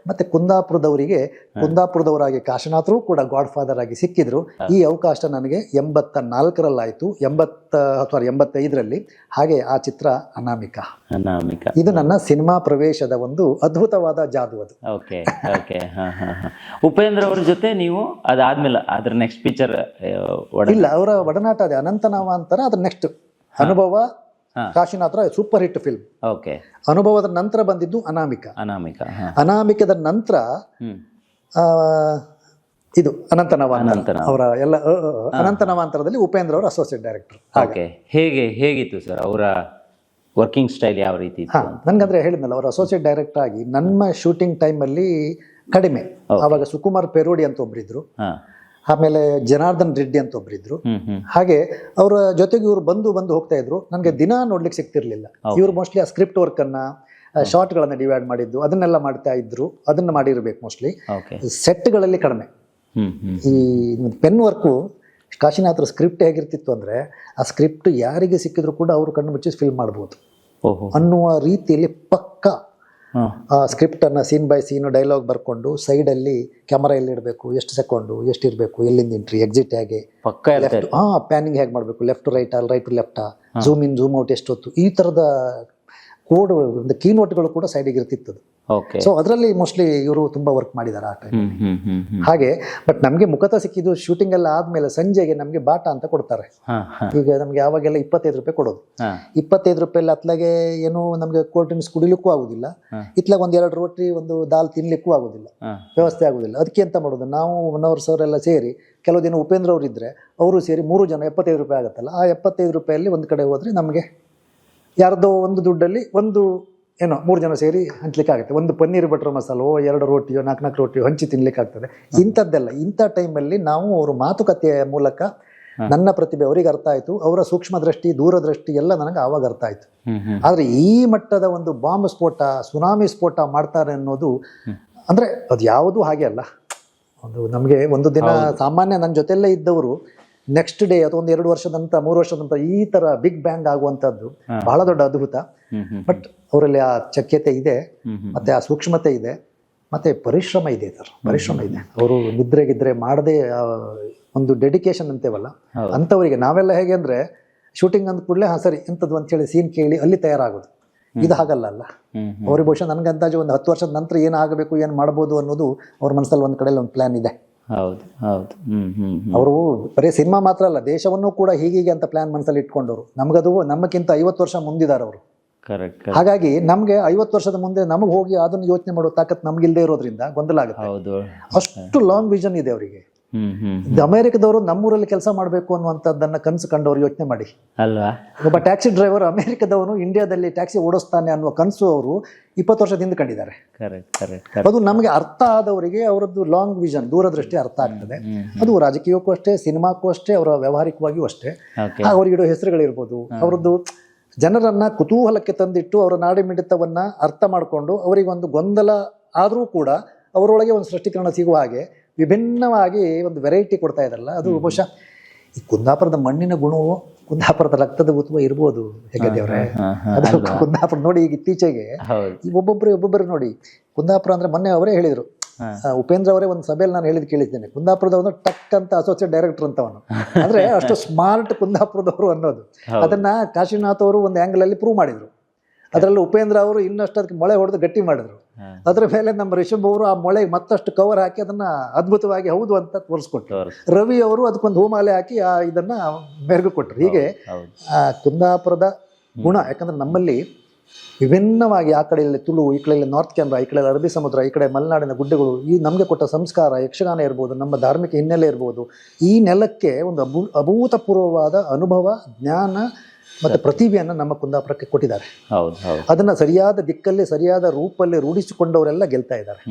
ಮತ್ತೆ ಕುಂದಾಪುರದವರಿಗೆ ಕುಂದಾಪುರದವರಾಗಿ ಕಾಶನಾಥರು ಕೂಡ ಗಾಡ್ ಫಾದರ್ ಆಗಿ ಸಿಕ್ಕಿದ್ರು ಈ ಅವಕಾಶ ನನಗೆ ಎಂಬತ್ತ ನಾಲ್ಕರಲ್ಲಾಯಿತು ಎಂಬತ್ತ ಸಾರಿ ಎಂಬತ್ತೈದರಲ್ಲಿ. ಹಾಗೆ ಆ ಚಿತ್ರ ಅನಾಮಿಕ. ಅನಾಮಿಕ. ಇದು ನನ್ನ ಸಿನಿಮಾ ಪ್ರವೇಶದ ಒಂದು ಅದ್ಭುತವಾದ ಜಾದು ಅದು. ಓಕೆ ಉಪೇಂದ್ರ ಅವ್ರ ಜೊತೆ ನೀವು ಅದಾದ್ಮೇಲೆ ಅದ್ರ ನೆಕ್ಸ್ಟ್ ಪಿಕ್ಚರ್ ಇಲ್ಲ ಅವರ ಒಡನಾಟ ಅದೇ. ಅನಂತನಾಮ ಅಂತಾರ ಅದ್ರ ನೆಕ್ಸ್ಟ್ ಅನುಭವ. ಕಾಶಿನಾಥರ ಸೂಪರ್ ಹಿಟ್ ಫಿಲ್ಮ್ ಓಕೆ. ಅನುಭವದ ನಂತರ ಬಂದಿದ್ದು ಅನಾಮಿಕ. ಅನಾಮಿಕ ಅನಾಮಿಕದ ನಂತರ ಇದು ಅನಂತನವ ಅನಂತನ ಅವರ ಎಲ್ಲ ಅನಂತನವಾಂತರದಲ್ಲಿ ಉಪೇಂದ್ರ ಅವರು ಅಸೋಸಿಯೇಟ್ ಡೈರೆಕ್ಟರ್ ಓಕೆ. ಹೇಗೆ ಹೇಗಿತ್ತು ಸರ್? ಅವರ ವರ್ಕಿಂಗ್ ಸ್ಟೈಲ್ ಯಾವ ರೀತಿ ಹಾ ನನ್ಗಂದ್ರೆ ಹೇಳಿದ್ನಲ್ಲ ಅವರು ಅಸೋಸಿಯೇಟ್ ಡೈರೆಕ್ಟರ್ ಆಗಿ ನಮ್ಮ ಶೂಟಿಂಗ್ ಟೈಮಲ್ಲಿ ಕಡಿಮೆ. ಆವಾಗ ಸುಕುಮಾರ್ ಪೆರೋಡಿ ಅಂತ ಒಬ್ರಿದ್ರು. ಹಾ. ಆಮೇಲೆ ಜನಾರ್ದನ್ ರೆಡ್ಡಿ ಅಂತ ಹ್ಮ್ ಹಾಗೆ ಅವರ ಜೊತೆಗೆ ಇವರು ಬಂದು ಬಂದು ಹೋಗ್ತಾ ಇದ್ರು. ನನಗೆ ದಿನ ನೋಡ್ಲಿಕ್ಕೆ ಸಿಗ್ತಿರ್ಲಿಲ್ಲ ಇವರು ಮೋಸ್ಟ್ಲಿ ಆ ಸ್ಕ್ರಿಪ್ಟ್ ವರ್ಕ್ ಅನ್ನ ಶಾರ್ಟ್ಗಳನ್ನ ಡಿವೈಡ್ ಮಾಡಿದ್ದು ಅದನ್ನೆಲ್ಲ ಮಾಡ್ತಾ ಇದ್ರು. ಅದನ್ನ ಮಾಡಿರ್ಬೇಕು ಮೋಸ್ಟ್ಲಿ ಓಕೆ ಸೆಟ್ಗಳಲ್ಲಿ ಕಡಿಮೆ. ಈ ಪೆನ್ ವರ್ಕು ಕಾಶಿನಾಥರ ಸ್ಕ್ರಿಪ್ಟ್ ಹೇಗಿರ್ತಿತ್ತು ಅಂದ್ರೆ ಆ ಸ್ಕ್ರಿಪ್ಟ್ ಯಾರಿಗೆ ಸಿಕ್ಕಿದ್ರು ಕೂಡ ಅವರು ಕಣ್ಣು ಮುಚ್ಚಿ ಫಿಲ್ಮ್ ಮಾಡ್ಬೋದು. ಅನ್ನುವ ರೀತಿಯಲ್ಲಿ ಪಕ್ಕ ಆ ಸ್ಕ್ರಿಪ್ಟನ್ನು ಸೀನ್ ಬೈ ಸೀನು ಡೈಲಾಗ್ ಬರ್ಕೊಂಡು ಸೈಡಲ್ಲಿ ಕ್ಯಾಮರಾ ಎಲ್ಲಿಡಬೇಕು ಎಷ್ಟು ಸೆಕೊಂಡು ಎಷ್ಟು ಇರಬೇಕು ಎಲ್ಲಿಂದ ಎಂಟ್ರಿ ಎಕ್ಸಿಟ್ ಹೇಗೆ? ಪಕ್ಕ ಹಾಂ ಪ್ಯಾನಿಂಗ್ ಹೇಗೆ ಮಾಡಬೇಕು? ಲೆಫ್ಟ್ ರೈಟ್ ಅಲ್ಲಿ right left zoom in zoom out ಎಷ್ಟೊತ್ತು? ಈ ಥರದ ಕೋಡ್ ಕೀ ಕೀನೋಟ್ಗಳು ಕೂಡ ಸೈಡಿಗೆ ಇರ್ತಿತ್ತು ಸೊ ಅದರಲ್ಲಿ ಮೋಸ್ಟ್ಲಿ ಇವರು ತುಂಬಾ ವರ್ಕ್ ಮಾಡಿದ್ದಾರೆ ಆ ಟೈಮ್ ಹಾಗೆ ಬಟ್ ನಮಗೆ ಮುಖತ ಸಿಕ್ಕಿದ್ದು ಶೂಟಿಂಗ್ ಎಲ್ಲ ಆದ್ಮೇಲೆ ಸಂಜೆಗೆ ನಮಗೆ ಬಾಟ ಅಂತ ಕೊಡ್ತಾರೆ. ಈಗ ನಮ್ಗೆ ಯಾವಾಗೆಲ್ಲ ಇಪ್ಪತ್ತೈದು ರೂಪಾಯಿ ಕೊಡೋದು. ಇಪ್ಪತ್ತೈದು ರೂಪಾಯಿ ಅತ್ಲಾಗೆ ಏನು ನಮಗೆ ಕೋಲ್ಡ್ ಡ್ರಿಂಕ್ಸ್ ಕುಡಿಲಿಕ್ಕೂ ಆಗುದಿಲ್ಲ. ಇತ್ಲಾಗ ಒಂದ್ ಎರಡು ರೋಟಿ ಒಂದು ದಾಲ್ ತಿನ್ಲಿಕ್ಕೂ ಆಗುದಿಲ್ಲ. ವ್ಯವಸ್ಥೆ ಆಗುದಿಲ್ಲ. ಅದಕ್ಕೆ ಎಂತ ಮಾಡೋದು? ನಾವು ಮನೋಹರ್ ಸರ್ ಎಲ್ಲ ಸೇರಿ ಕೆಲವು ದಿನ ಉಪೇಂದ್ರ ಅವರು ಇದ್ರೆ ಅವರು ಸೇರಿ ಮೂರು ಜನ ಎಪ್ಪತ್ತೈದು ರೂಪಾಯಿ ಆಗುತ್ತಲ್ಲ ಆ ಎಪ್ಪತ್ತೈದು ರೂಪಾಯಲ್ಲಿ ಒಂದ್ ಕಡೆ ಹೋದ್ರೆ ನಮಗೆ ಯಾರ್ದೋ ಒಂದು ದುಡ್ಡಲ್ಲಿ ಒಂದು ಏನೋ ಮೂರು ಜನ ಸೇರಿ ಹಂಚ್ಲಿಕ್ಕೆ ಆಗುತ್ತೆ ಒಂದು ಪನ್ನೀರ್ ಬಟರ್ ಮಸಾಲೋ ಎರಡು ರೋಟಿಯೋ ನಾಲ್ಕು ನಾಲ್ಕು ರೋಟಿಯೋ ಹಂಚಿ ತಿನ್ಲಿಕ್ಕೆ ಆಗ್ತದೆ ಇಂಥದ್ದೆಲ್ಲ ಇಂಥ ಟೈಮಲ್ಲಿ ನಾವು ಅವರು ಮಾತುಕತೆಯ ಮೂಲಕ ನನ್ನ ಪ್ರತಿಭೆ ಅವರಿಗೆ ಅರ್ಥ ಆಯಿತು. ಅವರ ಸೂಕ್ಷ್ಮ ದೃಷ್ಟಿ ದೂರದೃಷ್ಟಿ ಎಲ್ಲ ನನಗೆ ಆವಾಗ ಅರ್ಥ ಆಯಿತು. ಆದರೆ ಈ ಮಟ್ಟದ ಒಂದು ಬಾಂಬ್ ಸ್ಫೋಟ ಸುನಾಮಿ ಸ್ಫೋಟ ಮಾಡ್ತಾರೆ ಅನ್ನೋದು ಅಂದರೆ ಅದು ಯಾವುದೂ ಹಾಗೆ ಅಲ್ಲ. ಒಂದು ನಮಗೆ ಒಂದು ದಿನ ಸಾಮಾನ್ಯ ನನ್ನ ಜೊತೆಲ್ಲೇ ಇದ್ದವರು ನೆಕ್ಸ್ಟ್ ಡೇ ಅಥವಾ ಒಂದು ಎರಡು ವರ್ಷದಂತ ಮೂರು ವರ್ಷದಂತ ಈ ತರ ಬಿಗ್ ಬ್ಯಾಂಗ್ ಆಗುವಂತದ್ದು ಬಹಳ ದೊಡ್ಡ ಅದ್ಭುತ. ಬಟ್ ಅವರಲ್ಲಿ ಆ ಚಕ್ಯತೆ ಇದೆ ಮತ್ತೆ ಆ ಸೂಕ್ಷ್ಮತೆ ಇದೆ ಮತ್ತೆ ಪರಿಶ್ರಮ ಇದೆ ಸರ್. ಪರಿಶ್ರಮ ಇದೆ. ಅವರು ನಿದ್ರೆ ಗಿದ್ರೆ ಮಾಡದೆ ಒಂದು ಡೆಡಿಕೇಶನ್ ಅಂತೇವಲ್ಲ ಅಂತವರಿಗೆ ಅಂಥವರಿಗೆ ನಾವೆಲ್ಲ ಹೇಗೆ ಅಂದ್ರೆ ಶೂಟಿಂಗ್ ಅಂದ ಕೂಡಲೇ ಹಾಂ ಸರಿ ಇಂಥದ್ದು ಅಂತೇಳಿ ಸೀನ್ ಕೇಳಿ ಅಲ್ಲಿ ತಯಾರಾಗೋದು. ಇದು ಹಾಗಲ್ಲ ಅಲ್ಲ. ಅವ್ರಿಗೆ ಬಹುಶಃ ನನಗೆ ಅಂದಾಜು ಒಂದು ಹತ್ತು ವರ್ಷದ ನಂತರ ಏನಾಗಬೇಕು ಏನು ಮಾಡ್ಬೋದು ಅನ್ನೋದು ಅವ್ರ ಮನಸ್ಸಲ್ಲಿ ಒಂದು ಕಡೆಯಲ್ಲಿ ಒಂದು ಪ್ಲಾನ್ ಇದೆ. ಹೌದು ಹೌದು. ಅವರು ಬರೀ ಸಿನಿಮಾ ಮಾತ್ರ ಅಲ್ಲ ದೇಶವನ್ನು ಕೂಡ ಹೀಗೀಗೆ ಅಂತ ಪ್ಲಾನ್ ಮನಸ್ಸಲ್ಲಿ ಇಟ್ಕೊಂಡವರು. ನಮಗದು ನಮಗಿಂತ ಐವತ್ತು ವರ್ಷ ಮುಂದಿದ್ದಾರೆ ಅವರು ಕರೆಕ್ಟ್ ಹಾಗಾಗಿ ನಮಗೆ ಐವತ್ತು ವರ್ಷದ ಮುಂದೆ ನಮಗೆ ಹೋಗಿ ಅದನ್ನ ಯೋಚನೆ ಮಾಡೋ ತಾಕತ್ ನಮ್ಗಿಲ್ಲದೆ ಇರೋದ್ರಿಂದ ಗೊಂದಲ ಆಗುತ್ತೆ. ಹೌದು. ಅಷ್ಟು ಲಾಂಗ್ ವಿಷನ್ ಇದೆ ಅವರಿಗೆ. ಅಮೆರಿಕದವರು ನಮ್ಮೂರಲ್ಲಿ ಕೆಲಸ ಮಾಡಬೇಕು ಅನ್ನುವಂಥದ್ದನ್ನ ಕನಸು ಕಂಡವರು ಯೋಚನೆ ಮಾಡಿ. ಅಲ್ವಾ? ಒಬ್ಬ ಟ್ಯಾಕ್ಸಿ ಡ್ರೈವರ್ ಅಮೆರಿಕದವನು ಇಂಡಿಯಾದಲ್ಲಿ ಟ್ಯಾಕ್ಸಿ ಓಡಿಸ್ತಾನೆ ಅನ್ನುವ ಕನಸು ಅವರು ಇಪ್ಪತ್ತು ವರ್ಷದಿಂದ ಕಂಡಿದ್ದಾರೆ. ಕರೆಕ್ಟ್ ಕರೆಕ್ಟ್ ಕರೆಕ್ಟ್ ಅದು ನಮಗೆ ಅರ್ಥ ಆದವರಿಗೆ ಅವರದ್ದು ಲಾಂಗ್ ವಿಷನ್ ದೂರದೃಷ್ಟಿ ಅರ್ಥ ಆಗ್ತದೆ. ಅದು ರಾಜಕೀಯಕ್ಕೂ ಅಷ್ಟೇ ಸಿನಿಮಾಕ್ಕೂ ಅಷ್ಟೇ ಅವರ ವ್ಯವಹಾರಿಕವಾಗಿಯೂ ಅಷ್ಟೇ. ಅವರಿಗಿಡೋ ಹೆಸರುಗಳಿರ್ಬೋದು ಅವರದ್ದು ಜನರನ್ನ ಕುತೂಹಲಕ್ಕೆ ತಂದಿಟ್ಟು ಅವರ ನಾಡಿಮಿಡಿತವನ್ನ ಅರ್ಥ ಮಾಡಿಕೊಂಡು ಅವರಿಗೊಂದು ಗೊಂದಲ ಆದರೂ ಕೂಡ ಅವರೊಳಗೆ ಒಂದು ಸೃಷ್ಟೀಕರಣ ಸಿಗುವ ಹಾಗೆ ವಿಭಿನ್ನವಾಗಿ ಒಂದು ವೆರೈಟಿ ಕೊಡ್ತಾ ಇದ್ದಾರಲ್ಲ ಅದು ಬಹುಶಃ ಈ ಕುಂದಾಪುರದ ಮಣ್ಣಿನ ಗುಣವು ಕುಂದಾಪುರದ ರಕ್ತದ ಉತ್ವ ಇರ್ಬೋದು ಹೆಗಡೆಯವರೇ ಹಾ ಹಾ ಅದು ಕುಂದಾಪುರ ನೋಡಿ ಈಗ ಇತ್ತೀಚೆಗೆ ಒಬ್ಬೊಬ್ಬರು ಒಬ್ಬೊಬ್ಬರು ನೋಡಿ ಕುಂದಾಪುರ ಅಂದ್ರೆ ಮೊನ್ನೆ ಅವರೇ ಹೇಳಿದ್ರು ಉಪೇಂದ್ರ ಅವರೇ ಒಂದು ಸಭೆಯಲ್ಲಿ ನಾನು ಹೇಳಿದ್ ಕೇಳಿದ್ದೇನೆ. ಕುಂದಾಪುರದವನು ಟಕ್ ಅಂತ ಅಸೋಸಿಯೇಟ್ ಡೈರೆಕ್ಟರ್ ಅಂತ ಅಂತವನು. ಅಂದ್ರೆ ಅಷ್ಟು ಸ್ಮಾರ್ಟ್ ಕುಂದಾಪುರದವರು ಅನ್ನೋದು. ಅದನ್ನ ಕಾಶಿನಾಥ್ ಅವರು ಒಂದು ಆಂಗಲ್ ಅಲ್ಲಿ ಪ್ರೂವ್ ಮಾಡಿದ್ರು. ಅದರಲ್ಲಿ ಉಪೇಂದ್ರ ಅವರು ಇನ್ನಷ್ಟು ಅದಕ್ಕೆ ಮೊಳೆ ಹೊಡೆದು ಗಟ್ಟಿ ಮಾಡಿದ್ರು. ಅದ್ರ ಮೇಲೆ ನಮ್ಮ ರಿಷಬ್ ಅವರು ಆ ಮೊಳೆಗೆ ಮತ್ತಷ್ಟು ಕವರ್ ಹಾಕಿ ಅದನ್ನ ಅದ್ಭುತವಾಗಿ ಹೌದು ಅಂತ ತೋರಿಸ್ಕೊಟ್ರು. ರವಿ ಅವರು ಅದಕ್ಕೊಂದು ಹೂಮಾಲೆ ಹಾಕಿ ಆ ಇದನ್ನ ಮೆರುಗು ಕೊಟ್ರು. ಹೀಗೆ ಆ ಕುಂದಾಪುರದ ಗುಣ ಯಾಕಂದ್ರೆ ನಮ್ಮಲ್ಲಿ ವಿಭಿನ್ನವಾಗಿ ಆ ಕಡೆಯಲ್ಲಿ ತುಳು ಈ ಕಡೆಯಲ್ಲಿ ನಾರ್ತ್ ಕೆನರಾ ಈ ಕಡೆಯಲ್ಲಿ ಅರಬ್ಬಿ ಸಮುದ್ರ ಈ ಕಡೆ ಮಲೆನಾಡಿನ ಗುಡ್ಡಗಳು ಈ ನಮಗೆ ಕೊಟ್ಟ ಸಂಸ್ಕಾರ ಯಕ್ಷಗಾನ ಇರ್ಬೋದು ನಮ್ಮ ಧಾರ್ಮಿಕ ಹಿನ್ನೆಲೆ ಇರ್ಬೋದು ಈ ನೆಲಕ್ಕೆ ಒಂದು ಅಭೂ ಅಭೂತಪೂರ್ವವಾದ ಅನುಭವ ಜ್ಞಾನ ಮತ್ತು ಪ್ರತಿಭೆಯನ್ನು ನಮ್ಮ ಕುಂದಾಪುರಕ್ಕೆ ಕೊಟ್ಟಿದ್ದಾರೆ. ಅದನ್ನು ಸರಿಯಾದ ದಿಕ್ಕಲ್ಲಿ ಸರಿಯಾದ ರೂಪಲ್ಲಿ ರೂಢಿಸಿಕೊಂಡವರೆಲ್ಲ ಗೆಲ್ತಾ ಇದ್ದಾರೆ.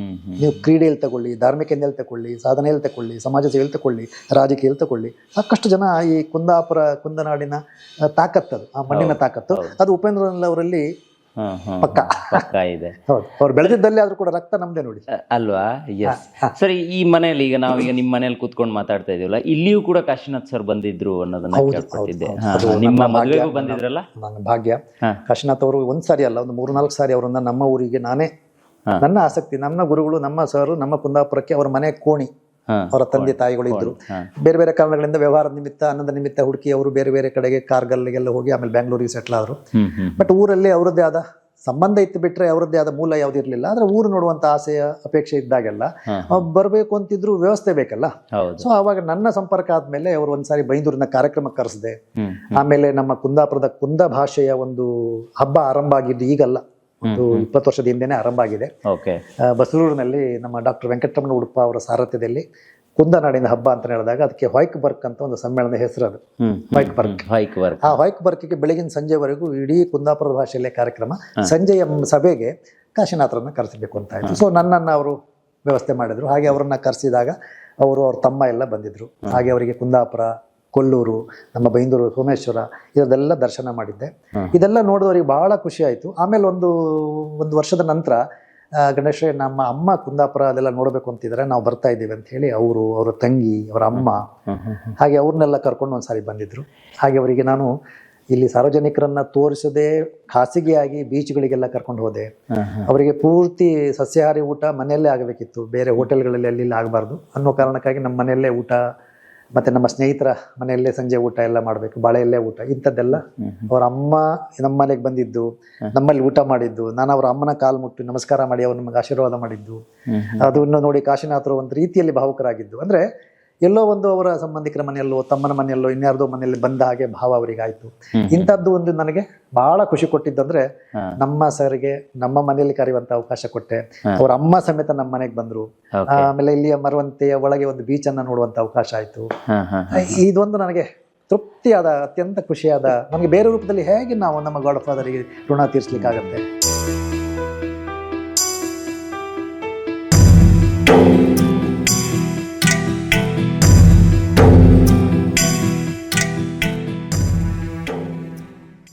ನೀವು ಕ್ರೀಡೆಯಲ್ಲಿ ತಗೊಳ್ಳಿ ಧಾರ್ಮಿಕ ಹಿನ್ನೆಲೆ ತಗೊಳ್ಳಿ ಸಾಧನೆಯಲ್ಲಿ ತಗೊಳ್ಳಿ ಸಮಾಜ ಸೇವೆಯಲ್ಲಿ ತಗೊಳ್ಳಿ ರಾಜಕೀಯದಲ್ಲಿ ತಗೊಳ್ಳಿ ಸಾಕಷ್ಟು ಜನ ಈ ಕುಂದಾಪುರ ಕುಂದನಾಡಿನ ತಾಕತ್ತು ತಾಕತ್ತದು ಆ ಮಣ್ಣಿನ ತಾಕತ್ತು. ಅದು ಉಪೇಂದ್ರ ಅವರಲ್ಲಿ ಹ್ಮ್ ಹ್ಮ್ ಪಕ್ಕ. ಪಕ್ಕ ಇದೆ. ಹೌದು. ಅವ್ರು ಬೆಳೆದಿದ್ದಲ್ಲಿ ಆದ್ರೂ ಕೂಡ ರಕ್ತ ನಮ್ದೇ ನೋಡಿ. ಅಲ್ವಾ? ಎಸ್ ಸರಿ ಈ ಮನೆಯಲ್ಲಿ ಈಗ ನಾವು ಈಗ ನಿಮ್ಮ ಮನೇಲಿ ಕೂತ್ಕೊಂಡು ಮಾತಾಡ್ತಾ ಇದೀವಲ್ಲ ಇಲ್ಲಿಯೂ ಕೂಡ ಕಾಶಿನಾಥ್ ಸರ್ ಬಂದಿದ್ರು ಅನ್ನೋದನ್ನ ಕೇಳ್ಪಟ್ಟಿದ್ದೆ ಅದು ನಿಮ್ಮ ಮದುವೆಗೂ ಬಂದಿದ್ರಲ್ಲ? ನನ್ನ ಭಾಗ್ಯ. ಕಾಶಿನಾಥ್ ಅವರು ಒಂದ್ ಸಾರಿ ಅಲ್ಲ ಒಂದು ಮೂರ್ ನಾಲ್ಕು ಸಾರಿ ಅವರನ್ನ ನಮ್ಮ ಊರಿಗೆ ನಾನೇ ನನ್ನ ಆಸಕ್ತಿ ನಮ್ಮ ಗುರುಗಳು ನಮ್ಮ ಸರ್ ನಮ್ಮ ಕುಂದಾಪುರಕ್ಕೆ ಅವರ ಮನೆ ಕೋಣಿ. ಅವರ ತಂದೆ ತಾಯಿಗಳು ಇದ್ರು. ಬೇರೆ ಬೇರೆ ಕಾರಣಗಳಿಂದ ವ್ಯವಹಾರದ ನಿಮಿತ್ತ ಅನ್ನದ ನಿಮಿತ್ತ ಹುಡುಕಿ ಅವರು ಬೇರೆ ಬೇರೆ ಕಡೆಗೆ ಕಾರ್ಗಲ್ಗೆಲ್ಲ ಹೋಗಿ ಆಮೇಲೆ ಬೆಂಗಳೂರಿಗೆ ಸೆಟ್ಲ್ ಆದರು. ಬಟ್ ಊರಲ್ಲಿ ಅವರದ್ದೇ ಆದ ಸಂಬಂಧ ಇತ್ತು ಬಿಟ್ರೆ ಅವರದ್ದೇ ಆದ ಮೂಲ ಯಾವ್ದು ಇರಲಿಲ್ಲ. ಆದ್ರೆ ಊರು ನೋಡುವಂತ ಆಸೆಯ ಅಪೇಕ್ಷೆ ಇದ್ದಾಗೆಲ್ಲ. ಬರಬೇಕು ಅಂತಿದ್ರು ವ್ಯವಸ್ಥೆ ಬೇಕಲ್ಲ. ಸೊ ಆವಾಗ ನನ್ನ ಸಂಪರ್ಕ ಆದ್ಮೇಲೆ ಅವರು ಒಂದ್ಸಾರಿ ಬೈಂದೂರಿನ ಕಾರ್ಯಕ್ರಮ ಕರೆಸಿದೆ. ಆಮೇಲೆ ನಮ್ಮ ಕುಂದಾಪುರದ ಕುಂದ ಭಾಷೆಯ ಒಂದು ಹಬ್ಬ ಆರಂಭ ಆಗಿದ್ದು ಈಗಲ್ಲ. ಒಂದು ಇಪ್ಪತ್ತು ವರ್ಷದ ಹಿಂದೆನೆ ಆರಂಭ ಆಗಿದೆ. ಬಸರೂರಿನಲ್ಲಿ ನಮ್ಮ ಡಾಕ್ಟರ್ ವೆಂಕಟರಮಣ ಉಡುಪ ಅವರ ಸಾರಥ್ಯದಲ್ಲಿ ಕುಂದನಾಡಿನ ಹಬ್ಬ ಅಂತ ಹೇಳಿದಾಗ ಅದಕ್ಕೆ ಹೊಯ್ಕ್ ಬರ್ಕ್ ಅಂತ ಒಂದು ಸಮ್ಮೇಳನದ ಹೆಸರು ಅದು. ಹೊಯ್ಕ್ ಬರ್ಕ್. ಹೊಯ್ಕ್ ಬರ್ಕ್. ಆ ಹೊಯ್ಕ್ ಬರ್ಕಿಗೆ ಬೆಳಗಿನ ಸಂಜೆವರೆಗೂ ಇಡೀ ಕುಂದಾಪುರ ಭಾಷೆಯಲ್ಲೇ ಕಾರ್ಯಕ್ರಮ. ಸಂಜೆಯ ಸಭೆಗೆ ಕಾಶಿನಾಥರನ್ನ ಕರೆಸಬೇಕು ಅಂತ ಆಯ್ತು. ಸೊ ನನ್ನನ್ನು ಅವರು ವ್ಯವಸ್ಥೆ ಮಾಡಿದ್ರು. ಹಾಗೆ ಅವರನ್ನ ಕರೆಸಿದಾಗ ಅವರು ಅವ್ರ ತಮ್ಮ ಎಲ್ಲ ಬಂದಿದ್ರು. ಹಾಗೆ ಅವರಿಗೆ ಕುಂದಾಪುರ ಕೊಲ್ಲೂರು ನಮ್ಮ ಬೈಂದೂರು ಸೋಮೇಶ್ವರ ಇದೆಲ್ಲ ದರ್ಶನ ಮಾಡಿದ್ದೆ. ಇದೆಲ್ಲ ನೋಡಿದವರಿಗೆ ಬಹಳ ಖುಷಿ ಆಯಿತು. ಆಮೇಲೆ ಒಂದು ಒಂದು ವರ್ಷದ ನಂತರ ಗಣೇಶ ನಮ್ಮ ಅಮ್ಮ ಕುಂದಾಪುರ ಅದೆಲ್ಲ ನೋಡಬೇಕು ಅಂತಿದ್ದಾರೆ. ನಾವು ಬರ್ತಾ ಇದ್ದೀವಿ ಅಂತ ಹೇಳಿ ಅವರು ಅವರ ತಂಗಿ ಅವರ ಅಮ್ಮ ಹಾಗೆ ಅವ್ರನ್ನೆಲ್ಲ ಕರ್ಕೊಂಡು ಒಂದ್ಸಾರಿ ಬಂದಿದ್ರು. ಹಾಗೆ ಅವರಿಗೆ ನಾನು ಇಲ್ಲಿ ಸಾರ್ವಜನಿಕರನ್ನ ತೋರಿಸದೆ ಖಾಸಗಿಯಾಗಿ ಬೀಚ್ಗಳಿಗೆಲ್ಲ ಕರ್ಕೊಂಡು ಹೋದೆ. ಅವರಿಗೆ ಪೂರ್ತಿ ಸಸ್ಯಾಹಾರಿ ಊಟ ಮನೆಯಲ್ಲೇ ಆಗಬೇಕಿತ್ತು. ಬೇರೆ ಹೋಟೆಲ್ಗಳಲ್ಲಿ ಅಲ್ಲಿ ಆಗಬಾರ್ದು ಅನ್ನೋ ಕಾರಣಕ್ಕಾಗಿ ನಮ್ಮ ಮನೆಯಲ್ಲೇ ಊಟ ಮತ್ತೆ ನಮ್ಮ ಸ್ನೇಹಿತರ ಮನೆಯಲ್ಲೇ ಸಂಜೆ ಊಟ ಎಲ್ಲ ಮಾಡಬೇಕು ಬಾಳೆಯಲ್ಲೇ ಊಟ ಇಂಥದ್ದೆಲ್ಲ ಅವ್ರ ಅಮ್ಮ ನಮ್ಮ ಮನೆಗೆ ಬಂದಿದ್ದು ನಮ್ಮಲ್ಲಿ ಊಟ ಮಾಡಿದ್ದು ನಾನು ಅವ್ರ ಅಮ್ಮನ ಕಾಲು ಮುಟ್ಟು ನಮಸ್ಕಾರ ಮಾಡಿ ಅವ್ರು ನಮಗೆ ಆಶೀರ್ವಾದ ಮಾಡಿದ್ದು. ಅದನ್ನು ನೋಡಿ ಕಾಶಿನಾಥರು ಒಂದು ರೀತಿಯಲ್ಲಿ ಭಾವುಕರಾಗಿದ್ದು. ಅಂದ್ರೆ ಎಲ್ಲೋ ಒಂದು ಅವರ ಸಂಬಂಧಿಕರ ಮನೆಯಲ್ಲೋ ತಮ್ಮನ ಮನೆಯಲ್ಲೋ ಇನ್ಯಾರ್ದೋ ಮನೆಯಲ್ಲಿ ಬಂದ ಹಾಗೆ ಭಾವ ಅವರಿಗಾಯ್ತು. ಇಂಥದ್ದು ಒಂದು ನನಗೆ ಬಹಳ ಖುಷಿ ಕೊಟ್ಟಿದ್ದಂದ್ರೆ. ನಮ್ಮ ಸರ್ಗೆ ನಮ್ಮ ಮನೆಯಲ್ಲಿ ಕರೆಯುವಂತ ಅವಕಾಶ ಕೊಟ್ಟೆ. ಅವ್ರ ಅಮ್ಮ ಸಮೇತ ನಮ್ಮ ಮನೆಗೆ ಬಂದ್ರು. ಆಮೇಲೆ ಇಲ್ಲಿಯ ಮರವಂತೆಯ ಒಳಗೆ ಒಂದು ಬೀಚ್ ಅನ್ನ ನೋಡುವಂತ ಅವಕಾಶ ಆಯ್ತು. ಇದೊಂದು ನನಗೆ ತೃಪ್ತಿಯಾದ ಅತ್ಯಂತ ಖುಷಿಯಾದ ನಮಗೆ ಬೇರೆ ರೂಪದಲ್ಲಿ ಹೇಗೆ ನಾವು ನಮ್ಮ ಗಾಡ್ ಫಾದರಿಗೆ ಋಣ ತೀರಿಸ್ಲಿಕ್ಕಾಗತ್ತೆ?